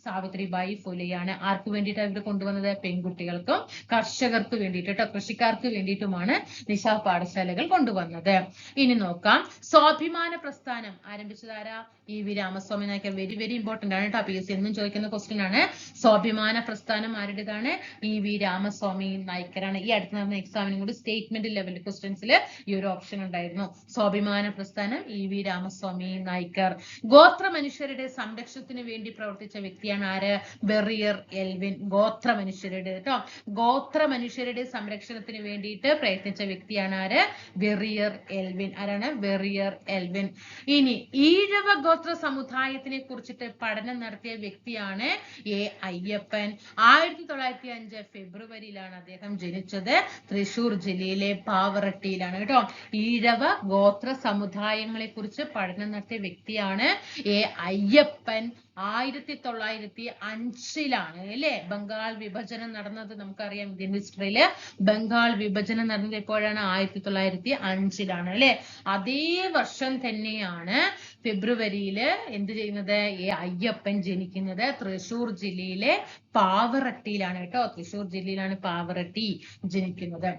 സാവിത്രിബായി ഫുലെയാണ്. ആർക്ക് വേണ്ടിയിട്ടാണ് ഇവിടെ കൊണ്ടുവന്നത്? പെൺകുട്ടികൾക്കും കർഷകർക്ക് വേണ്ടിയിട്ട് കൃഷിക്കാർക്ക് വേണ്ടിയിട്ടുമാണ് നിശാ പാഠശാലകൾ കൊണ്ടുവന്നത്. ഇനി നോക്കാം. സ്വാഭിമാന പ്രസ്ഥാനം ആരംഭിച്ചതാരാ E V Ramasamy Naicker very very important ആണ് കേട്ടോ. P S C. എന്നും ചോദിക്കുന്ന ക്വസ്റ്റ്യൻ ആണ്. സ്വാഭിമാന പ്രസ്ഥാനം ആരുടേതാണ്? ഇ വി രാമസ്വാമി നായ്ക്കറാണ് ഈ അടുത്ത് നടന്ന എക്സാമിനും കൂടി സ്റ്റേറ്റ്മെന്റ് ലെവൽ ക്വസ്റ്റ്യൻസിൽ ഈ ഒരു ഓപ്ഷൻ ഉണ്ടായിരുന്നു. സ്വാഭിമാന പ്രസ്ഥാനം ഇ വി രാമസ്വാമി നായ്ക്കർ ഗോത്ര മനുഷ്യരുടെ സംരക്ഷണത്തിന് വേണ്ടി പ്രവർത്തിച്ച വ്യക്തിയാണ് ആര്? ബെറിയർ എൽവിൻ ഗോത്ര മനുഷ്യരുടെ കേട്ടോ. ഗോത്ര മനുഷ്യരുടെ സംരക്ഷണത്തിന് വേണ്ടിയിട്ട് പ്രയത്നിച്ച വ്യക്തിയാണ് ആര്? Verrier Elwin. ആരാണ്? Verrier Elwin. ഇനി ഈഴവ ഗോത്ര സമുദായത്തിനെ കുറിച്ചിട്ട് പഠനം നടത്തിയ വ്യക്തിയാണ് എ അയ്യപ്പൻ. ആയിരത്തി തൊള്ളായിരത്തി അഞ്ച് ഫെബ്രുവരിയിലാണ് അദ്ദേഹം ജനിച്ചത്. തൃശൂർ ജില്ലയിലെ പാവറട്ടിയിലാണ് കേട്ടോ. ഈഴവ ഗോത്ര സമുദായങ്ങളെ കുറിച്ച് പഠനം നടത്തിയ വ്യക്തിയാണ് എ. അയ്യപ്പൻ. ആയിരത്തി തൊള്ളായിരത്തി അഞ്ചിലാണ് അല്ലെ? ബംഗാൾ വിഭജനം നടന്നത് നമുക്കറിയാം ഇന്ത്യൻ ഹിസ്റ്ററിയിൽ. ബംഗാൾ വിഭജനം നടന്നത് എപ്പോഴാണ്? ആയിരത്തി തൊള്ളായിരത്തി അഞ്ചിലാണ് അല്ലെ? അതേ വർഷം തന്നെയാണ് ഫെബ്രുവരിയിൽ എന്ത് ചെയ്യുന്നത്? എ. അയ്യപ്പൻ ജനിക്കുന്നത്. തൃശൂർ ജില്ലയിലെ പാവറട്ടിയിലാണ് കേട്ടോ. തൃശൂർ ജില്ലയിലാണ് പാവറട്ടി ജനിക്കുന്നത്.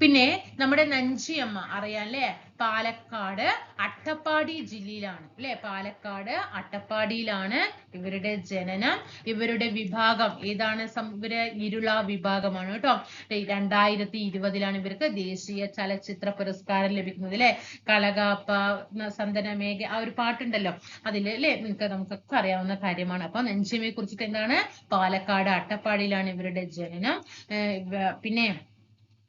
പിന്നെ നമ്മുടെ നഞ്ചിയമ്മ അറിയാം അല്ലേ? പാലക്കാട് അട്ടപ്പാടി ജില്ലയിലാണ്. അല്ലെ? പാലക്കാട് അട്ടപ്പാടിയിലാണ് ഇവരുടെ ജനനം ഇവരുടെ വിഭാഗം. ഏതാണ് ഇവർ ഇരുള വിഭാഗമാണ് കേട്ടോ. രണ്ടായിരത്തി ഇരുപതിലാണ് ഇവർക്ക് ദേശീയ ചലച്ചിത്ര പുരസ്കാരം ലഭിക്കുന്നത് അല്ലെ? കളകാപ്പ സന്തനമേഘ ആ ഒരു പാട്ടുണ്ടല്ലോ. അതിൽ അല്ലെ? നിങ്ങൾക്ക് നമുക്കൊക്കെ അറിയാവുന്ന കാര്യമാണ്. അപ്പൊ നെഞ്ചിമയെ കുറിച്ചിട്ട് എന്താണ്? പാലക്കാട് അട്ടപ്പാടിയിലാണ് ഇവരുടെ ജനനം. പിന്നെ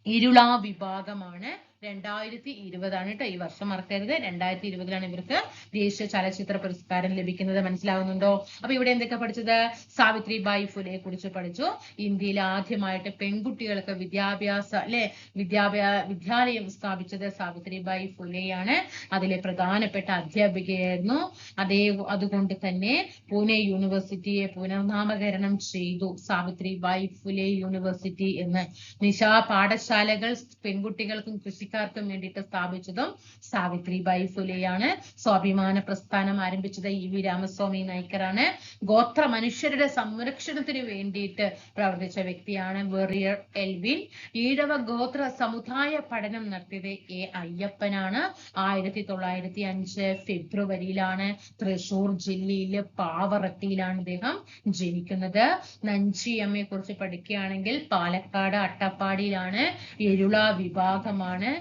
ഇരുള വിഭാഗമാണ് രണ്ടായിരത്തി ഇരുപതാണ് കേട്ടോ ഈ വർഷം മറക്കരുത്. രണ്ടായിരത്തി ഇരുപതിലാണ് ഇവർക്ക് ദേശീയ ചലച്ചിത്ര പുരസ്കാരം ലഭിക്കുന്നത്. മനസ്സിലാവുന്നുണ്ടോ? അപ്പൊ ഇവിടെ എന്തൊക്കെ പഠിച്ചത്? സാവിത്രി ബായി ഫുലെ കുറിച്ച് പഠിച്ചു. ഇന്ത്യയിൽ ആദ്യമായിട്ട് പെൺകുട്ടികൾക്ക് വിദ്യാഭ്യാസ അല്ലെ? വിദ്യാഭ്യാ വിദ്യാലയം സ്ഥാപിച്ചത് സാവിത്രി ബായി ഫുലെയാണ്. അതിലെ പ്രധാനപ്പെട്ട അധ്യാപികയായിരുന്നു. അതേ അതുകൊണ്ട് തന്നെ പൂനെ യൂണിവേഴ്സിറ്റിയെ പുനർനാമകരണം ചെയ്തു സാവിത്രി ബായി ഫുലെ യൂണിവേഴ്സിറ്റി എന്ന്. നിശാ പാഠശാലകൾ പെൺകുട്ടികൾക്കും കൃഷിക്കാർക്കും വേണ്ടിയിട്ട് സ്ഥാപിച്ചതും സാവിത്രിബായി ഫുലെയാണ്. സ്വാഭിമാന പ്രസ്ഥാനം ആരംഭിച്ചത് ഇ വി രാമസ്വാമി നായ്ക്കറാണ്. ഗോത്ര മനുഷ്യരുടെ സംരക്ഷണത്തിന് വേണ്ടിയിട്ട് പ്രവർത്തിച്ച വ്യക്തിയാണ് വെറിയർ എൽവിൻ. ഈഴവ ഗോത്ര സമുദായ പഠനം നടത്തിയത് എ അയ്യപ്പനാണ്. ആയിരത്തി തൊള്ളായിരത്തി അഞ്ച് ഫെബ്രുവരിയിലാണ് തൃശൂർ ജില്ലയിലെ പാവറട്ടിയിലാണ് അദ്ദേഹം ജനിക്കുന്നത്. നഞ്ചിയമ്മയെ കുറിച്ച് പഠിക്കുകയാണെങ്കിൽ പാലക്കാട് അട്ടപ്പാടിയിലാണ്. എരുള വിഭാഗമാണ്.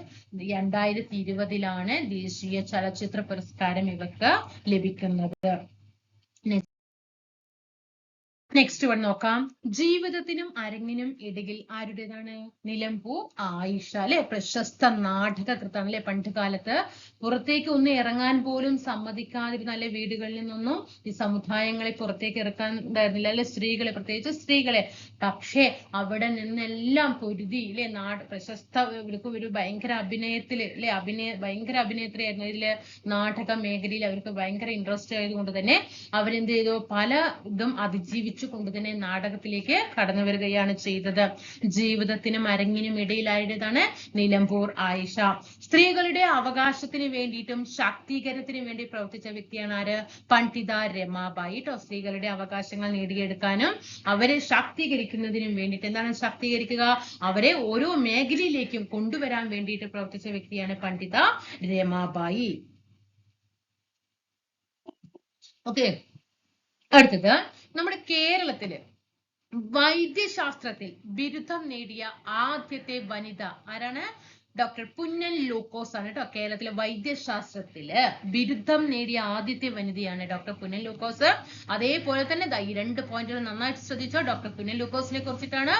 രണ്ടായിരത്തി ഇരുപതിലാണ് ദേശീയ ചലച്ചിത്ര പുരസ്കാരം ഇവർക്ക് ലഭിക്കുന്നത്. നെക്സ്റ്റ് വൺ നോക്കാം. ജീവിതത്തിനും അരങ്ങിനും ഇടയിൽ ആരുടേതാണ്? നിലമ്പൂർ ആയിഷ അല്ലെ? പ്രശസ്ത നാടകകൃത്താണ് അല്ലെ പണ്ട് കാലത്ത് പുറത്തേക്ക് ഒന്ന് ഇറങ്ങാൻ പോലും സമ്മതിക്കാതിരുന്ന അല്ലെ വീടുകളിൽ നിന്നൊന്നും ഈ സമുദായങ്ങളെ പുറത്തേക്ക് ഇറക്കാൻ ഉണ്ടായിരുന്നില്ല അല്ലെ? സ്ത്രീകളെ പ്രത്യേകിച്ച് സ്ത്രീകളെ പക്ഷേ അവിടെ നിന്നെല്ലാം പൊരുതി. അല്ലെ നാട് പ്രശസ്ത ഇവർക്ക് ഒരു ഭയങ്കര അഭിനയത്തിൽ അല്ലെ അഭിനയ ഭയങ്കര അഭിനയത്തിലായിരുന്നു ഇതിലെ നാടക മേഖലയിൽ അവർക്ക് ഭയങ്കര ഇൻട്രസ്റ്റ് ആയതുകൊണ്ട് തന്നെ അവരെന്ത് ചെയ്തു? പല ഇതും അതിജീവിച്ചു കൊണ്ട് തന്നെ നാടകത്തിലേക്ക് കടന്നു വരികയാണ് ചെയ്തത്. ജീവിതത്തിനും അരങ്ങിനും ഇടയിലായതാണ് നിലമ്പൂർ ആയിഷ. സ്ത്രീകളുടെ അവകാശത്തിന് വേണ്ടിയിട്ടും ശാക്തീകരണത്തിന് വേണ്ടി പ്രവർത്തിച്ച വ്യക്തിയാണ് ആര്? പണ്ഡിത രമാബായി കേട്ടോ സ്ത്രീകളുടെ അവകാശങ്ങൾ നേടിയെടുക്കാനും അവരെ ശാക്തീകരിക്കുന്നതിനും വേണ്ടിയിട്ട്. എന്താണ് ശാക്തീകരിക്കുക? അവരെ ഓരോ മേഖലയിലേക്കും കൊണ്ടുവരാൻ വേണ്ടിയിട്ട് പ്രവർത്തിച്ച വ്യക്തിയാണ് പണ്ഡിത രമാബായി. ഓക്കെ അടുത്തത്. നമ്മുടെ കേരളത്തിൽ വൈദ്യശാസ്ത്രത്തിൽ ബിരുദം നേടിയ ആദ്യത്തെ വനിത ആരാണ്? ഡോക്ടർ പുന്നൻ ലൂക്കോസ് ആണ് കേട്ടോ കേരളത്തിലെ വൈദ്യശാസ്ത്രത്തിൽ ബിരുദം നേടിയ ആദ്യത്തെ വനിതയാണ് ഡോക്ടർ പുന്നൻ ലൂക്കോസ് അതേപോലെ തന്നെ ഈ രണ്ട് പോയിന്റുകൾ നന്നായിട്ട് ശ്രദ്ധിച്ചോ? ഡോക്ടർ പുന്നൻ ലൂക്കോസിനെ കുറിച്ചിട്ടാണ്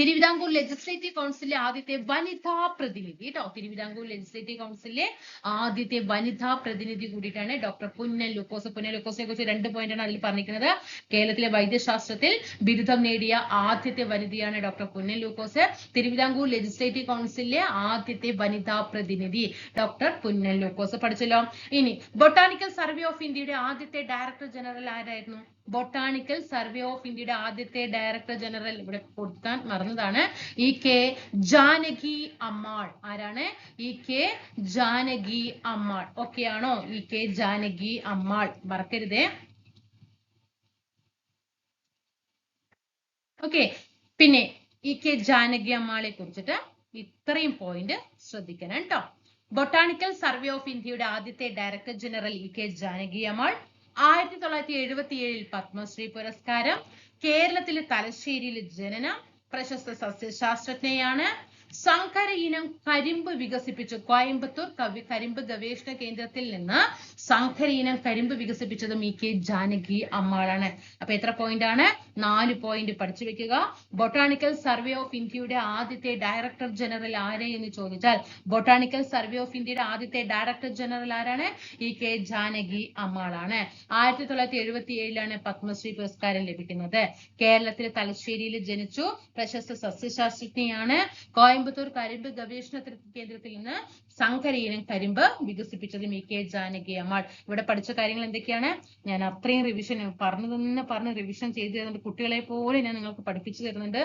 തിരുവിതാംകൂർ ലെജിസ്ലേറ്റീവ് കൗൺസിലിലെ ആദ്യത്തെ വനിതാ പ്രതിനിധി കേട്ടോ തിരുവിതാംകൂർ ലെജിസ്ലേറ്റീവ് കൗൺസിലിലെ ആദ്യത്തെ വനിതാ പ്രതിനിധി കൂടിയിട്ടാണ് ഡോക്ടർ പുന്നൻ ലൂക്കോസ്. പുന്നൽ ലൂക്കോസിനെ കുറിച്ച് രണ്ട് പോയിന്റാണ് അതിൽ പറഞ്ഞിരിക്കുന്നത്. കേരളത്തിലെ വൈദ്യശാസ്ത്രത്തിൽ ബിരുദം നേടിയ ആദ്യത്തെ വനിതയാണ് ഡോക്ടർ പുന്നൻ ലൂക്കോസ്. തിരുവിതാംകൂർ ലെജിസ്ലേറ്റീവ് കൗൺസിലിലെ ആദ്യത്തെ വനിതാ പ്രതിനിധി ഡോക്ടർ പുന്നൻ ലൂക്കോസ്. പഠിച്ചല്ലോ. ഇനി ബൊട്ടാണിക്കൽ സർവേ ഓഫ് ഇന്ത്യയുടെ ആദ്യത്തെ ഡയറക്ടർ ജനറൽ ആരായിരുന്നു? ബൊട്ടാണിക്കൽ സർവേ ഓഫ് ഇന്ത്യയുടെ ആദ്യത്തെ ഡയറക്ടർ ജനറൽ ഇവിടെ കൊടുക്കാൻ മറന്നതാണ്. E K Janaki Ammal. ആരാണ്? E K Janaki Ammal. Okay ആണോ? E K Janaki Ammal. മറക്കരുതേ. ഓക്കെ പിന്നെ ഇ കെ ജാനകി അമ്മാളെ കുറിച്ചിട്ട് ഇത്രയും പോയിന്റ് ശ്രദ്ധിക്കണം കേട്ടോ ബൊട്ടാണിക്കൽ സർവേ ഓഫ് ഇന്ത്യയുടെ ആദ്യത്തെ director general E K Janaki Ammal. ആയിരത്തി തൊള്ളായിരത്തി എഴുപത്തി ഏഴിൽ പത്മശ്രീ പുരസ്കാരം കേരളത്തിലെ തലശ്ശേരിയിൽ ജനനം പ്രശസ്ത സസ്യശാസ്ത്രജ്ഞയാണ് സങ്കര ഇനം കരിമ്പ് വികസിപ്പിച്ചു. കോയമ്പത്തൂർ കവി കരിമ്പ് ഗവേഷണ കേന്ദ്രത്തിൽ നിന്ന് സങ്കര ഇനം കരിമ്പ് വികസിപ്പിച്ചതും ഇ കെ ജാനകി അമ്മാളാണ്. അപ്പൊ എത്ര പോയിന്റ് ആണ്? നാല് പോയിന്റ് പഠിച്ചു വെക്കുക. ബൊട്ടാണിക്കൽ സർവേ ഓഫ് ഇന്ത്യയുടെ ആദ്യത്തെ ഡയറക്ടർ ജനറൽ ആര് എന്ന് ചോദിച്ചാൽ ബൊട്ടാണിക്കൽ സർവേ ഓഫ് ഇന്ത്യയുടെ ആദ്യത്തെ ഡയറക്ടർ ജനറൽ ആരാണ്? ഇ കെ ജാനകി അമ്മാളാണ്. ആയിരത്തി തൊള്ളായിരത്തി എഴുപത്തി ഏഴിലാണ് പത്മശ്രീ പുരസ്കാരം ലഭിക്കുന്നത്. കേരളത്തിലെ തലശ്ശേരിയിൽ ജനിച്ചു. പ്രശസ്ത സസ്യശാസ്ത്രജ്ഞയാണ്. കോയമ്പത്തൂർ കരിമ്പ് ഗവേഷണ കേന്ദ്രത്തിൽ നിന്ന് സങ്കരയിനം കരിമ്പ് വികസിപ്പിച്ചത് ഇ കെ ജാനകി അമ്മാൾ. ഇവിടെ പഠിച്ച കാര്യങ്ങൾ എന്തൊക്കെയാണ്? ഞാൻ അത്രയും റിവിഷൻ പറഞ്ഞു തന്നെ പറഞ്ഞ് റിവിഷൻ ചെയ്തു തരുന്നുണ്ട്. കുട്ടികളെ പോലെ ഞാൻ നിങ്ങൾക്ക് പഠിപ്പിച്ചു തരുന്നുണ്ട്.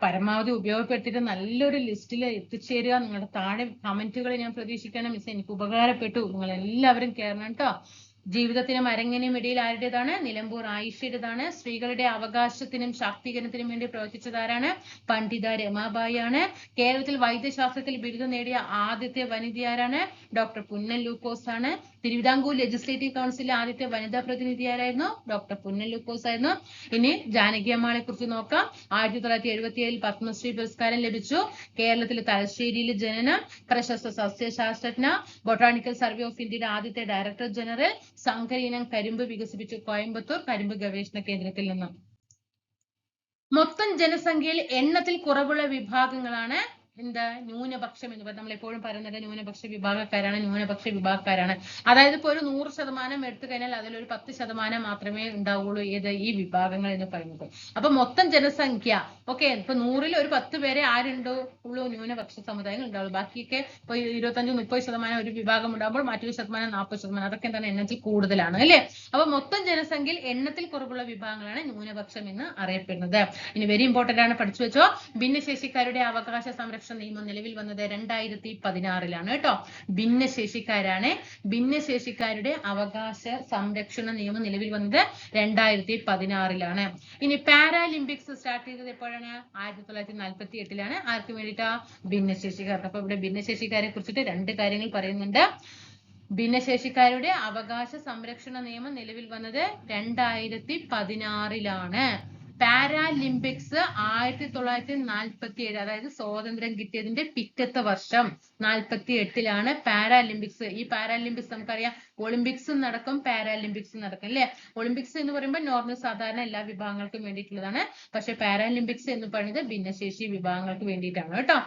പരമാവധി ഉപയോഗപ്പെടുത്തിയിട്ട് നല്ലൊരു ലിസ്റ്റിൽ എത്തിച്ചേരുക. നിങ്ങളുടെ താഴെ കമന്റുകൾ ഞാൻ പ്രതീക്ഷിക്കണം. മിസ് എനിക്ക് ഉപകാരപ്പെട്ടു. നിങ്ങൾ എല്ലാവരും കയറണം കേട്ടോ ജീവിതത്തിനും അരങ്ങിനും ഇടയിൽ ആരുടേതാണ് നിലമ്പൂർ ആയിഷയുടേതാണ്. സ്ത്രീകളുടെ അവകാശത്തിനും ശാക്തീകരണത്തിനും വേണ്ടി പ്രവർത്തിച്ചതാരാണ്? പണ്ഡിത രമാബായി ആണ് കേരളത്തിൽ വൈദ്യശാസ്ത്രത്തിൽ ബിരുദം നേടിയ ആദ്യത്തെ വനിതയാരാണ്? ഡോക്ടർ പുന്നൻ ലൂക്കോസ് ആണ് തിരുവിതാംകൂർ ലെജിസ്ലേറ്റീവ് കൗൺസിലിലെ ആദ്യത്തെ വനിതാ പ്രതിനിധി ആരായിരുന്നു? ഡോക്ടർ പുന്നൻ ലൂക്കോസ് ആയിരുന്നു. ഇനി ജാനകി അമ്മാളെ കുറിച്ച് നോക്കാം. ആയിരത്തി തൊള്ളായിരത്തി എഴുപത്തി ഏഴിൽ പത്മശ്രീ പുരസ്കാരം ലഭിച്ചു. കേരളത്തിലെ തലശ്ശേരിയിൽ ജനനം പ്രശസ്ത സസ്യശാസ്ത്രജ്ഞ ബൊട്ടാണിക്കൽ സർവേ ഓഫ് ഇന്ത്യയുടെ ആദ്യത്തെ ഡയറക്ടർ ജനറൽ സംഘരീനം കരിമ്പ് വികസിപ്പിച്ചു കോയമ്പത്തൂർ കരിമ്പ് ഗവേഷണ കേന്ദ്രത്തിൽ നിന്ന്. മൊത്തം ജനസംഖ്യയിൽ എണ്ണത്തിൽ കുറവുള്ള വിഭാഗങ്ങളാണ് എന്താ? ന്യൂനപക്ഷം എന്ന് പറയുന്നത് നമ്മൾ എപ്പോഴും പറയുന്നത് ന്യൂനപക്ഷ വിഭാഗക്കാരാണ് ന്യൂനപക്ഷ വിഭാഗക്കാരാണ്. അതായത് ഇപ്പോൾ ഒരു നൂറ് ശതമാനം എടുത്തു കഴിഞ്ഞാൽ അതിലൊരു പത്ത് ശതമാനം മാത്രമേ ഉണ്ടാവുള്ളൂ ഏത് ഈ വിഭാഗങ്ങൾ എന്ന് പറയുന്നത്. അപ്പൊ മൊത്തം ജനസംഖ്യ ഓക്കെ ഇപ്പൊ നൂറിൽ ഒരു പത്ത് പേരെ ആരുണ്ടോ? ഉള്ളൂ ന്യൂനപക്ഷ സമുദായങ്ങൾ ഉണ്ടാവുള്ളൂ. ബാക്കിയൊക്കെ ഇപ്പൊ ഇരുപത്തഞ്ച് മുപ്പത് ശതമാനം ഒരു വിഭാഗം ഉണ്ടാകുമ്പോൾ മറ്റൊരു ശതമാനം നാൽപ്പത് ശതമാനം. അതൊക്കെ തന്നെ എണ്ണത്തിൽ കൂടുതലാണ് അല്ലെ? അപ്പൊ മൊത്തം ജനസംഖ്യയിൽ എണ്ണത്തിൽ കുറവുള്ള വിഭാഗങ്ങളാണ് ന്യൂനപക്ഷം എന്ന് അറിയപ്പെടുന്നത്. ഇനി വെരി ഇമ്പോർട്ടന്റ് ആണ് പഠിച്ചു വെച്ചോ. ഭിന്നശേഷിക്കാരുടെ അവകാശ സംരക്ഷണ നിയമം നിലവിൽ വന്നത് രണ്ടായിരത്തി പതിനാറിലാണ് കേട്ടോ. ഭിന്നശേഷിക്കാരാണ്. ഭിന്നശേഷിക്കാരുടെ അവകാശ സംരക്ഷണ നിയമം നിലവിൽ വന്നത് രണ്ടായിരത്തി പതിനാറിലാണ് ഇനി പാരാലിമ്പിക്സ് സ്റ്റാർട്ട് ചെയ്തത് എപ്പോഴാണ്? ആയിരത്തി തൊള്ളായിരത്തി നാൽപ്പത്തി എട്ടിലാണ് ആർക്ക് വേണ്ടിയിട്ടാ? ഭിന്നശേഷിക്കാർക്ക്. അപ്പൊ ഇവിടെ ഭിന്നശേഷിക്കാരെ കുറിച്ചിട്ട് രണ്ട് കാര്യങ്ങൾ പറയുന്നുണ്ട്. ഭിന്നശേഷിക്കാരുടെ അവകാശ സംരക്ഷണ നിയമം നിലവിൽ വന്നത് രണ്ടായിരത്തി പതിനാറിലാണ് പാരാലിമ്പിക്സ് ആയിരത്തി തൊള്ളായിരത്തി നാൽപ്പത്തി ഏഴ് അതായത് സ്വാതന്ത്ര്യം കിട്ടിയതിന്റെ പിറ്റത്തെ വർഷം നാൽപ്പത്തി എട്ടിലാണ് പാരാലിമ്പിക്സ്. ഈ പാരാലിമ്പിക്സ് നമുക്കറിയാം. ഒളിമ്പിക്സും നടക്കും പാരാലിമ്പിക്സ് നടക്കും അല്ലെ? ഒളിമ്പിക്സ് എന്ന് പറയുമ്പോൾ നോർമൽ സാധാരണ എല്ലാ വിഭാഗങ്ങൾക്കും വേണ്ടിയിട്ടുള്ളതാണ്. പക്ഷെ പാരാലിമ്പിക്സ് എന്ന് പറയുന്നത് ഭിന്നശേഷി വിഭാഗങ്ങൾക്ക് വേണ്ടിയിട്ടാണ് കേട്ടോ.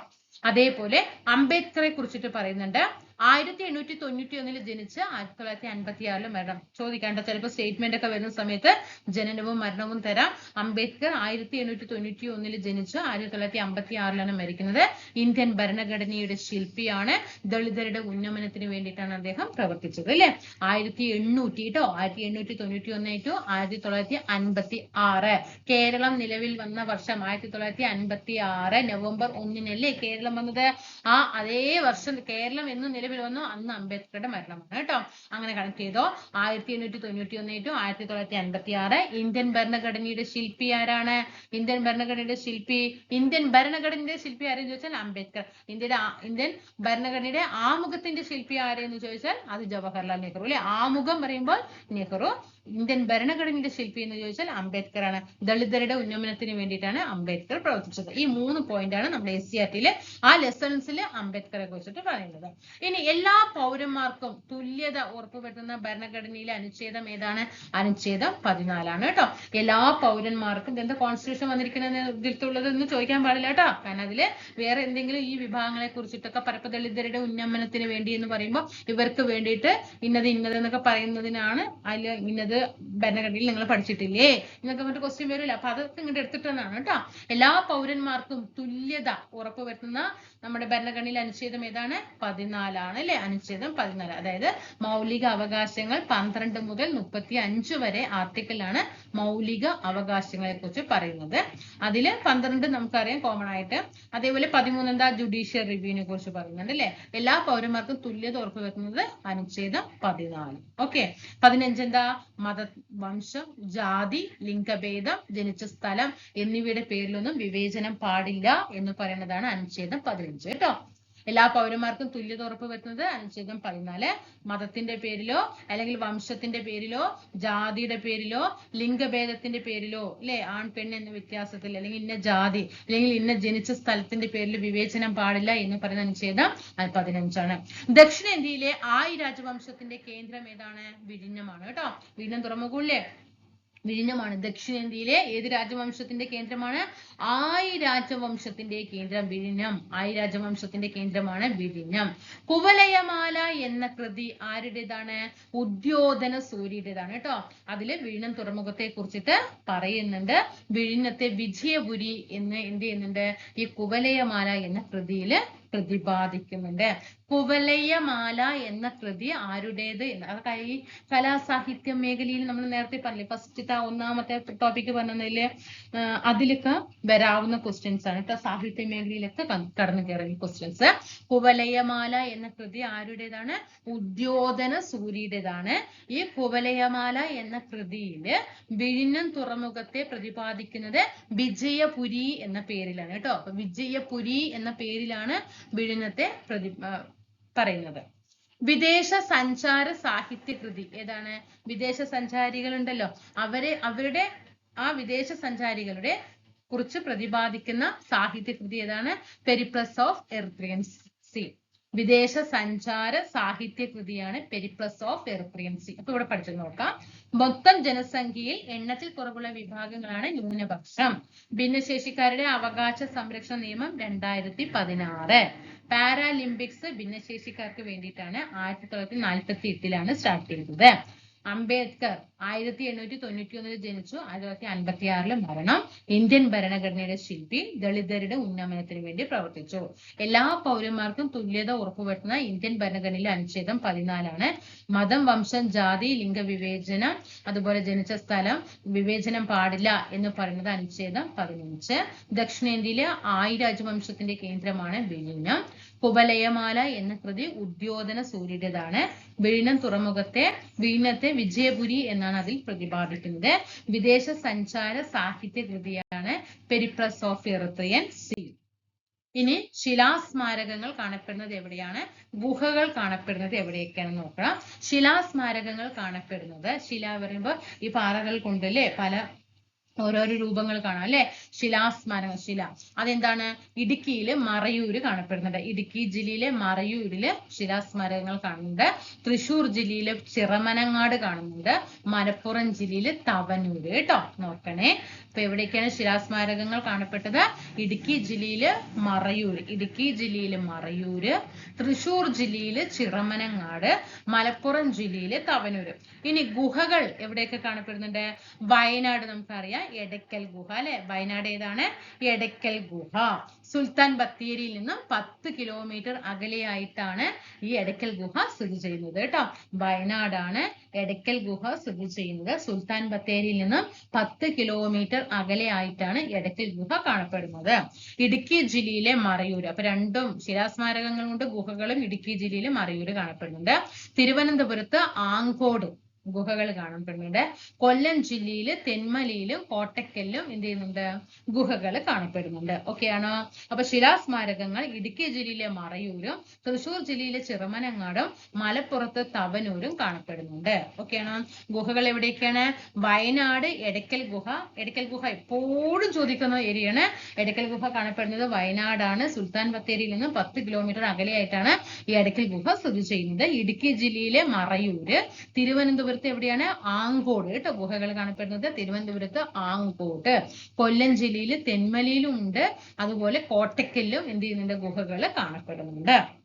അതേപോലെ അംബേദ്കറെ കുറിച്ചിട്ട് പറയുന്നുണ്ട്. ആയിരത്തി എണ്ണൂറ്റി തൊണ്ണൂറ്റി ഒന്നിൽ ജനിച്ച് ആയിരത്തി തൊള്ളായിരത്തി അൻപത്തി ആറിൽ മരണം. ചോദിക്കേണ്ട ചിലപ്പോൾ സ്റ്റേറ്റ്മെന്റ് ഒക്കെ വരുന്ന സമയത്ത് ജനനവും മരണവും തരാം. അംബേദ്കർ ആയിരത്തി എണ്ണൂറ്റി തൊണ്ണൂറ്റി ഒന്നിൽ ജനിച്ച് ആയിരത്തി തൊള്ളായിരത്തി അമ്പത്തി ആറിലാണ് മരിക്കുന്നത്. ഇന്ത്യൻ ഭരണഘടനയുടെ ശില്പിയാണ്. ദളിതരുടെ ഉന്നമനത്തിന് വേണ്ടിയിട്ടാണ് അദ്ദേഹം പ്രവർത്തിച്ചത് അല്ലെ? ആയിരത്തി എണ്ണൂറ്റി കേട്ടോ ആയിരത്തി എണ്ണൂറ്റി തൊണ്ണൂറ്റി ഒന്ന് ടു ആയിരത്തി തൊള്ളായിരത്തി അൻപത്തി ആറ് കേരളം നിലവിൽ വന്ന വർഷം ആയിരത്തി തൊള്ളായിരത്തി അൻപത്തി ആറ് നവംബർ ഒന്നിനല്ലേ കേരളം വന്നത്? ആ അതേ വർഷം കേരളം എന്ന് നിലവിൽ വന്നു അന്ന് അംബേദ്കറുടെ മരണമാണ് കേട്ടോ. അങ്ങനെ കണക്ട് ചെയ്തോ. ആയിരത്തി എണ്ണൂറ്റി തൊണ്ണൂറ്റി ഒന്ന് ടു ആയിരത്തി തൊള്ളായിരത്തി അൻപത്തി ആറ് ഇന്ത്യൻ ഭരണഘടനയുടെ ശില്പി ആരാണ്? ഇന്ത്യൻ ഭരണഘടനയുടെ ശില്പി ഇന്ത്യൻ ഭരണഘടനയുടെ ശില്പി ആരെന്ന് ചോദിച്ചാൽ അംബേദ്കർ. ഇന്ത്യയുടെ ഇന്ത്യൻ ഭരണഘടനയുടെ ആമുഖത്തിന്റെ ശില്പി ആരെന്ന് ചോദിച്ചാൽ അത് ജവഹർലാൽ നെഹ്റു അല്ലെ? ആമുഖം പറയുമ്പോൾ നെഹ്റു. ഇന്ത്യൻ ഭരണഘടനയുടെ ശില്പി എന്ന് ചോദിച്ചാൽ അംബേദ്കർ ആണ് ദളിതരുടെ ഉന്നമനത്തിന് വേണ്ടിയിട്ടാണ് അംബേദ്കർ പ്രവർത്തിച്ചത്. ഈ മൂന്ന് പോയിന്റ് ആണ് നമ്മുടെ എസ് സി ആർ ടിയിലെ ആ ലെസൺസിൽ അംബേദ്കറെ കുറിച്ചിട്ട് പറയുന്നത്. ഇനി എല്ലാ പൗരന്മാർക്കും തുല്യത ഉറപ്പുവരുത്തുന്ന ഭരണഘടനയിലെ അനുച്ഛേദം ഏതാണ്? അനുച്ഛേദം പതിനാലാണ് കേട്ടോ. എല്ലാ പൗരന്മാർക്കും എന്താ കോൺസ്റ്റിറ്റ്യൂഷൻ വന്നിരിക്കുന്ന ഇതിൽത്തുള്ളത് എന്ന് ചോദിക്കാൻ പാടില്ല കേട്ടോ. കാരണം അതിൽ വേറെ എന്തെങ്കിലും ഈ വിഭാഗങ്ങളെ കുറിച്ചിട്ടൊക്കെ പരപ്പ ദളിതരുടെ ഉന്നമനത്തിന് വേണ്ടി എന്ന് പറയുമ്പോൾ ഇവർക്ക് വേണ്ടിയിട്ട് ഇന്നത് ഇന്നത് എന്നൊക്കെ പറയുന്നതിനാണ് അതിൽ ഇന്നത് ഭരണഘടനയിൽ നിങ്ങൾ പഠിച്ചിട്ടില്ലേ? നിങ്ങൾക്ക് മറ്റു ക്വസ്റ്റ്യൻ വരില്ല. അപ്പൊ അതൊക്കെ ഇങ്ങോട്ട് എടുത്തിട്ടാണ് കേട്ടോ. എല്ലാ പൗരന്മാർക്കും തുല്യത ഉറപ്പുവരുത്തുന്ന നമ്മുടെ ഭരണഘടനയിലെ അനുച്ഛേദം ഏതാണ്? പതിനാലാണ് അല്ലെ? അനുച്ഛേദം പതിനാല്. അതായത് മൗലിക അവകാശങ്ങൾ പന്ത്രണ്ട് മുതൽ മുപ്പത്തി അഞ്ച് വരെ ആർട്ടിക്കിളാണ് മൗലിക അവകാശങ്ങളെ കുറിച്ച് പറയുന്നത്. അതിൽ പന്ത്രണ്ട് നമുക്കറിയാം കോമൺ ആയിട്ട്. അതേപോലെ പതിമൂന്ന് എന്താ? ജുഡീഷ്യൽ റിവ്യൂവിനെ കുറിച്ച് പറയുന്നുണ്ട് അല്ലെ? എല്ലാ പൗരന്മാർക്കും തുല്യത ഉറപ്പുവരുത്തുന്നത് അനുച്ഛേദം പതിനാല്. ഓക്കെ പതിനഞ്ച് എന്താ? മത വംശം ജാതി ലിംഗഭേദം ജനിച്ച സ്ഥലം എന്നിവയുടെ പേരിലൊന്നും വിവേചനം പാടില്ല എന്ന് പറയുന്നതാണ് അനുച്ഛേദം പതിനഞ്ച്. കേട്ടോ? എല്ലാ പൗരന്മാർക്കും തുല്യത ഉറപ്പ് വരുന്നത് അനുച്ഛേദം പതിനാല്. മതത്തിന്റെ പേരിലോ അല്ലെങ്കിൽ വംശത്തിന്റെ പേരിലോ ജാതിയുടെ പേരിലോ ലിംഗഭേദത്തിന്റെ പേരിലോ അല്ലെ? ആൺ പെൺ എന്ന വ്യത്യാസത്തിൽ അല്ലെങ്കിൽ ഇന്ന ജാതി അല്ലെങ്കിൽ ഇന്ന ജനിച്ച സ്ഥലത്തിന്റെ പേരിൽ വിവേചനം പാടില്ല എന്ന് പറയുന്ന അനുച്ഛേദം പതിനഞ്ചാണ്. ദക്ഷിണേന്ത്യയിലെ ആയി രാജവംശത്തിന്റെ കേന്ദ്രം ഏതാണ്? വിഴിഞ്ഞമാണ് കേട്ടോ. വിഴിഞ്ഞം തുറമുഖമില്ലേ വിഴിഞ്ഞമാണ്. ദക്ഷിണേന്ത്യയിലെ ഏത് രാജവംശത്തിന്റെ കേന്ദ്രമാണ്? ആയി രാജവംശത്തിന്റെ കേന്ദ്രം വിഴിഞ്ഞം. ആയി രാജവംശത്തിന്റെ കേന്ദ്രമാണ് വിഴിഞ്ഞം. കുവലയമാല എന്ന കൃതി ആരുടേതാണ്? ഉദ്യോധന സൂര്യയുടേതാണ് കേട്ടോ. അതിൽ വിഴിഞ്ഞം തുറമുഖത്തെ കുറിച്ചിട്ട് പറയുന്നുണ്ട്. വിഴിഞ്ഞത്തെ വിജയപുരി എന്ന് എന്ത് ചെയ്യുന്നുണ്ട്? ഈ കുവലയമാല എന്ന കൃതിയിൽ പ്രതിപാദിക്കുന്നുണ്ട്. കുവലയമാല എന്ന കൃതി ആരുടേത് അതൊക്കെ ഈ കലാസാഹിത്യ മേഖലയിൽ നമ്മൾ നേരത്തെ പറഞ്ഞില്ലേ ഫസ്റ്റത്തെ ഒന്നാമത്തെ ടോപ്പിക് പറഞ്ഞതിൽ അതിലൊക്കെ വരാവുന്ന ക്വസ്റ്റ്യൻസ് ആണ്. കേട്ടോ സാഹിത്യ മേഖലയിലൊക്കെ കട- കടന്നു കയറുന്ന ക്വസ്റ്റ്യൻസ് കുവലയമാല എന്ന കൃതി ആരുടേതാണ്? ഉദ്യോധന സൂര്യയുടേതാണ് ഈ കുവലയമാല എന്ന കൃതിയിൽ വിഴിഞ്ഞം തുറമുഖത്തെ പ്രതിപാദിക്കുന്നത് വിജയപുരി എന്ന പേരിലാണ്. കേട്ടോ അപ്പൊ വിജയപുരി എന്ന പേരിലാണ് വിഴിഞ്ഞത്തെ പ്രതി പറയുന്നത്. വിദേശ സഞ്ചാര സാഹിത്യ കൃതി. ഏതാണ്? വിദേശ സഞ്ചാരികളുണ്ടല്ലോ. അവരെ അവരുടെ ആ വിദേശ സഞ്ചാരികളുടെ കുറിച്ച് പ്രതിപാദിക്കുന്ന സാഹിത്യ കൃതി ഏതാണ്? Periplus of Erythraean sea. വിദേശ സഞ്ചാര സാഹിത്യ കൃതിയാണ് പെരിപ്ലസ് ഓഫ് എർത്രയൻ സി. അപ്പൊ ഇവിടെ പഠിച്ചു നോക്കാം. മൊത്തം ജനസംഖ്യയിൽ എണ്ണത്തിൽ കുറവുള്ള വിഭാഗങ്ങളാണ് ന്യൂനപക്ഷം. ഭിന്നശേഷിക്കാരുടെ അവകാശ സംരക്ഷണ നിയമം രണ്ടായിരത്തി പതിനാറ് പാരാലിമ്പിക്സ് ഭിന്നശേഷിക്കാർക്ക് വേണ്ടിയിട്ടാണ് ആയിരത്തി തൊള്ളായിരത്തി നാൽപ്പത്തി എട്ടിലാണ് സ്റ്റാർട്ട് ചെയ്തത്. അംബേദ്കർ ആയിരത്തി എണ്ണൂറ്റി തൊണ്ണൂറ്റി ഒന്നിൽ ജനിച്ചു. ആയിരത്തി തൊള്ളായിരത്തി അൻപത്തി ആറിൽ മരണം ഇന്ത്യൻ ഭരണഘടനയുടെ ശില്പി ദളിതരുടെ ഉന്നമനത്തിന് വേണ്ടി പ്രവർത്തിച്ചു. എല്ലാ പൗരന്മാർക്കും തുല്യത ഉറപ്പുവരുത്തുന്ന ഇന്ത്യൻ ഭരണഘടനയിലെ അനുച്ഛേദം പതിനാലാണ്. മതം വംശം ജാതി ലിംഗ വിവേചനം അതുപോലെ ജനിച്ച സ്ഥലം വിവേചനം പാടില്ല എന്ന് പറയുന്നത് അനുച്ഛേദം പതിനഞ്ച്. ദക്ഷിണേന്ത്യയിലെ ആയി രാജവംശത്തിന്റെ കേന്ദ്രമാണ് വിഴിഞ്ഞം കുവലയമാല എന്ന കൃതി ഉദ്യോധന സൂര്യയുടേതാണ്. വിഴിഞ്ഞം തുറമുഖത്തെ വീണത്തെ വിജയപുരി എന്നാണ് അതിൽ പ്രതിപാദിക്കുന്നത്. വിദേശ സഞ്ചാര സാഹിത്യ കൃതിയാണ് പെരിപ്രസ് ഓഫ് ഇറത്രിയൻ സി. ഇനി ശിലാസ്മാരകങ്ങൾ കാണപ്പെടുന്നത് എവിടെയാണ്? ഗുഹകൾ കാണപ്പെടുന്നത് എവിടെയൊക്കെയാണെന്ന് നോക്കണം. ശിലാസ്മാരകങ്ങൾ കാണപ്പെടുന്നത് ശില പറയുമ്പോൾ ഈ പാറകൾ കൊണ്ടല്ലേ? പല ഓരോരോ രൂപങ്ങൾ കാണാം അല്ലെ? ശിലാസ്മാരകം ശില. അതെന്താണ്? ഇടുക്കിയിലെ മറയൂര് കാണപ്പെടുന്നുണ്ട്. ഇടുക്കി ജില്ലയിലെ മറയൂരിൽ ശിലാസ്മാരകങ്ങൾ കാണുന്നുണ്ട്. തൃശൂർ ജില്ലയിലെ ചിറമനങ്ങാട് കാണുന്നുണ്ട്. മലപ്പുറം ജില്ലയിലെ തവനൂര്. കേട്ടോ? നോക്കണേ. അപ്പൊ എവിടെയൊക്കെയാണ് ശിലാസ്മാരകങ്ങൾ കാണപ്പെട്ടത്? ഇടുക്കി ജില്ലയിൽ മറയൂര്. ഇടുക്കി ജില്ലയിൽ മറയൂര്. തൃശൂർ ജില്ലയിൽ ചിറമനങ്ങാട്. മലപ്പുറം ജില്ലയിലെ തവനൂര്. ഇനി ഗുഹകൾ എവിടെയൊക്കെ കാണപ്പെടുന്നുണ്ട്? വയനാട് നമുക്കറിയാം. എടക്കൽ ഗുഹ അല്ലെ? വയനാട് ഏതാണ്? എടക്കൽ ഗുഹ. സുൽത്താൻ ബത്തേരിയിൽ നിന്നും പത്ത് കിലോമീറ്റർ അകലെയായിട്ടാണ് ഈ എടക്കൽ ഗുഹ സ്ഥിതി ചെയ്യുന്നത് കേട്ടോ. വയനാടാണ് എടക്കൽ ഗുഹ സ്ഥിതി ചെയ്യുന്നത്. സുൽത്താൻ ബത്തേരിയിൽ നിന്നും പത്ത് കിലോമീറ്റർ അകലെയായിട്ടാണ് എടക്കൽ ഗുഹ കാണപ്പെടുന്നത്. ഇടുക്കി ജില്ലയിലെ മറയൂർ അപ്പൊ രണ്ടും ശിലാസ്മാരകങ്ങളുണ്ട് ഗുഹകളും ഇടുക്കി ജില്ലയിലെ മറയൂർ കാണപ്പെടുന്നുണ്ട്. തിരുവനന്തപുരത്ത് ആങ്കോട് ഗുഹകൾ കാണപ്പെടുന്നുണ്ട്. കൊല്ലം ജില്ലയിൽ തെന്മലയിലും കോട്ടക്കലിലും എന്ത് ചെയ്യുന്നുണ്ട്? ഗുഹകൾ കാണപ്പെടുന്നുണ്ട്. ഓക്കെയാണോ അപ്പൊ ശിലാസ്മാരകങ്ങൾ ഇടുക്കി ജില്ലയിലെ മറയൂരും തൃശൂർ ജില്ലയിലെ ചിറമനങ്ങാടും മലപ്പുറത്ത് തവനൂരും കാണപ്പെടുന്നുണ്ട്. ഓക്കെയാണോ ഗുഹകൾ എവിടെയൊക്കെയാണ്? വയനാട് എടക്കൽ ഗുഹ. എടക്കൽ ഗുഹ എപ്പോഴും ചോദിക്കുന്ന ഏരിയയാണ്. എടക്കൽ ഗുഹ കാണപ്പെടുന്നത് വയനാടാണ്. സുൽത്താൻ ബത്തേരിയിൽ നിന്ന് പത്ത് കിലോമീറ്റർ അകലെയായിട്ടാണ് ഈ എടക്കൽ ഗുഹ സ്ഥിതി ചെയ്യുന്നത്. ഇടുക്കി ജില്ലയിലെ മറയൂര് തിരുവനന്തപുരത്ത് എവിടെയാണ്? ആങ്കോട് കേട്ടോ. ഗുഹകൾ കാണപ്പെടുന്നത് തിരുവനന്തപുരത്ത് ആങ്കോട് കൊല്ലം ജില്ലയിൽ തെന്മലയിലും ഉണ്ട്. അതുപോലെ കോട്ടക്കലിലും എന്ത് ചെയ്യുന്നുണ്ട്? ഗുഹകൾ കാണപ്പെടുന്നുണ്ട്.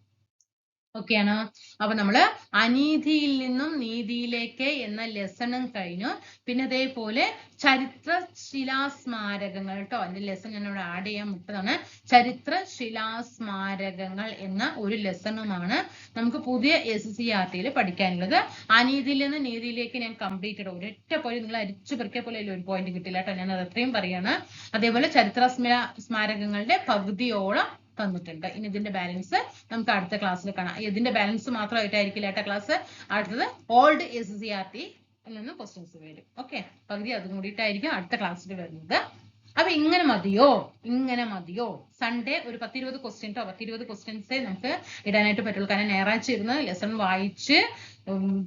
ഓക്കെയാണോ. അപ്പൊ നമ്മൾ അനീതിയിൽ നിന്നും നീതിയിലേക്ക് എന്ന ലെസണും കഴിഞ്ഞു. പിന്നെ അതേപോലെ ചരിത്ര ശിലാസ്മാരകങ്ങൾ കേട്ടോ. അതിന്റെ ലെസൺ ഞാൻ ഇവിടെ ആഡ് ചെയ്യാൻ വിട്ടതാണ്. ചരിത്ര ശിലാസ്മാരകങ്ങൾ എന്ന ഒരു ലെസണുമാണ് നമുക്ക് പുതിയ എസ് സി ആർ ടിയിൽ പഠിക്കാനുള്ളത്. അനീതിയിൽ നിന്ന് നീതിയിലേക്ക് ഞാൻ കംപ്ലീറ്റ് ഇടും. ഒരൊറ്റ പോലെ നിങ്ങൾ അരിച്ചു പെറുക്കിയ പോലെ ഒരു പോയിന്റ് കിട്ടില്ല കേട്ടോ. ഞാൻ അത് അത്രയും പറയാണ്. അതേപോലെ ചരിത്ര സ്മാരകങ്ങളുടെ പകുതിയോളം തന്നിട്ടുണ്ട്. ഇനി ഇതിന്റെ ബാലൻസ് നമുക്ക് അടുത്ത ക്ലാസ്സിൽ കാണാം. ഇതിന്റെ ബാലൻസ് മാത്രമായിട്ടായിരിക്കില്ല കേട്ടോ ക്ലാസ് അടുത്തത് old S C R T നിന്ന് ക്വസ്റ്റ്യൻസ് വരും. ഓക്കെ പകുതി അതും കൂടിയിട്ടായിരിക്കും അടുത്ത ക്ലാസ്സിൽ വരുന്നത്. അപ്പൊ ഇങ്ങനെ മതിയോ? ഇങ്ങനെ മതിയോ? സൺഡേ ഒരു പത്തിരുപത് ക്വസ്റ്റ്യൻ കേട്ടോ പത്തിരുപത് ക്വസ്റ്റ്യൻസേ നമുക്ക് ഇടാനായിട്ട് പറ്റുള്ളൂ. കാരണം ഞായറാഴ്ച ഇരുന്ന് ലെസൺ വായിച്ച്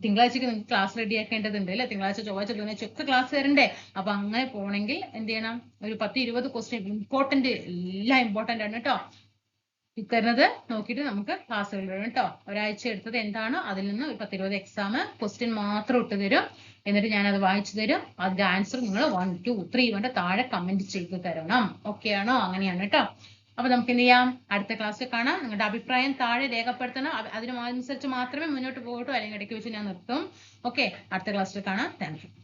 തിങ്കളാഴ്ചക്ക് നിങ്ങൾക്ക് ക്ലാസ് റെഡി ആക്കേണ്ടതുണ്ട് അല്ലെ? തിങ്കളാഴ്ച ചൊവ്വാഴ്ച ബുധനാഴ്ച ഒക്കെ ക്ലാസ് തരണ്ടേ അപ്പൊ അങ്ങനെ പോണെങ്കിൽ എന്ത് ചെയ്യണം? ഒരു പത്ത് ഇരുപത് ക്വസ്റ്റ്യൻ ഇമ്പോർട്ടന്റ് എല്ലാം ഇമ്പോർട്ടന്റ് ആണ് കേട്ടോ. തരുന്നത് നോക്കിയിട്ട് നമുക്ക് ക്ലാസ്സുകൾ വരും കേട്ടോ ഒരാഴ്ച എടുത്തത് എന്താണോ അതിൽ നിന്ന് ഒരു പത്തിരുപത് എക്സാം ക്വസ്റ്റ്യൻ മാത്രം ഇട്ട് തരും. എന്നിട്ട് ഞാൻ അത് വായിച്ചു തരും. അതിന്റെ ആൻസർ നിങ്ങൾ വൺ ടു ത്രീ കൊണ്ട് താഴെ കമന്റ് ചെയ്ത് തരണം. ഓക്കെ ആണോ? അങ്ങനെയാണ് കേട്ടോ അപ്പൊ നമുക്ക് എന്ത് ചെയ്യാം? അടുത്ത ക്ലാസ്സിൽ കാണാം. നിങ്ങളുടെ അഭിപ്രായം താഴെ രേഖപ്പെടുത്തണം. അതിനനുസരിച്ച് മാത്രമേ മുന്നോട്ട് പോകട്ടോ അല്ലെങ്കിൽ ഇടയ്ക്ക് വെച്ച് ഞാൻ നിർത്തും. ഓക്കെ അടുത്ത ക്ലാസ്സിൽ കാണാം. താങ്ക്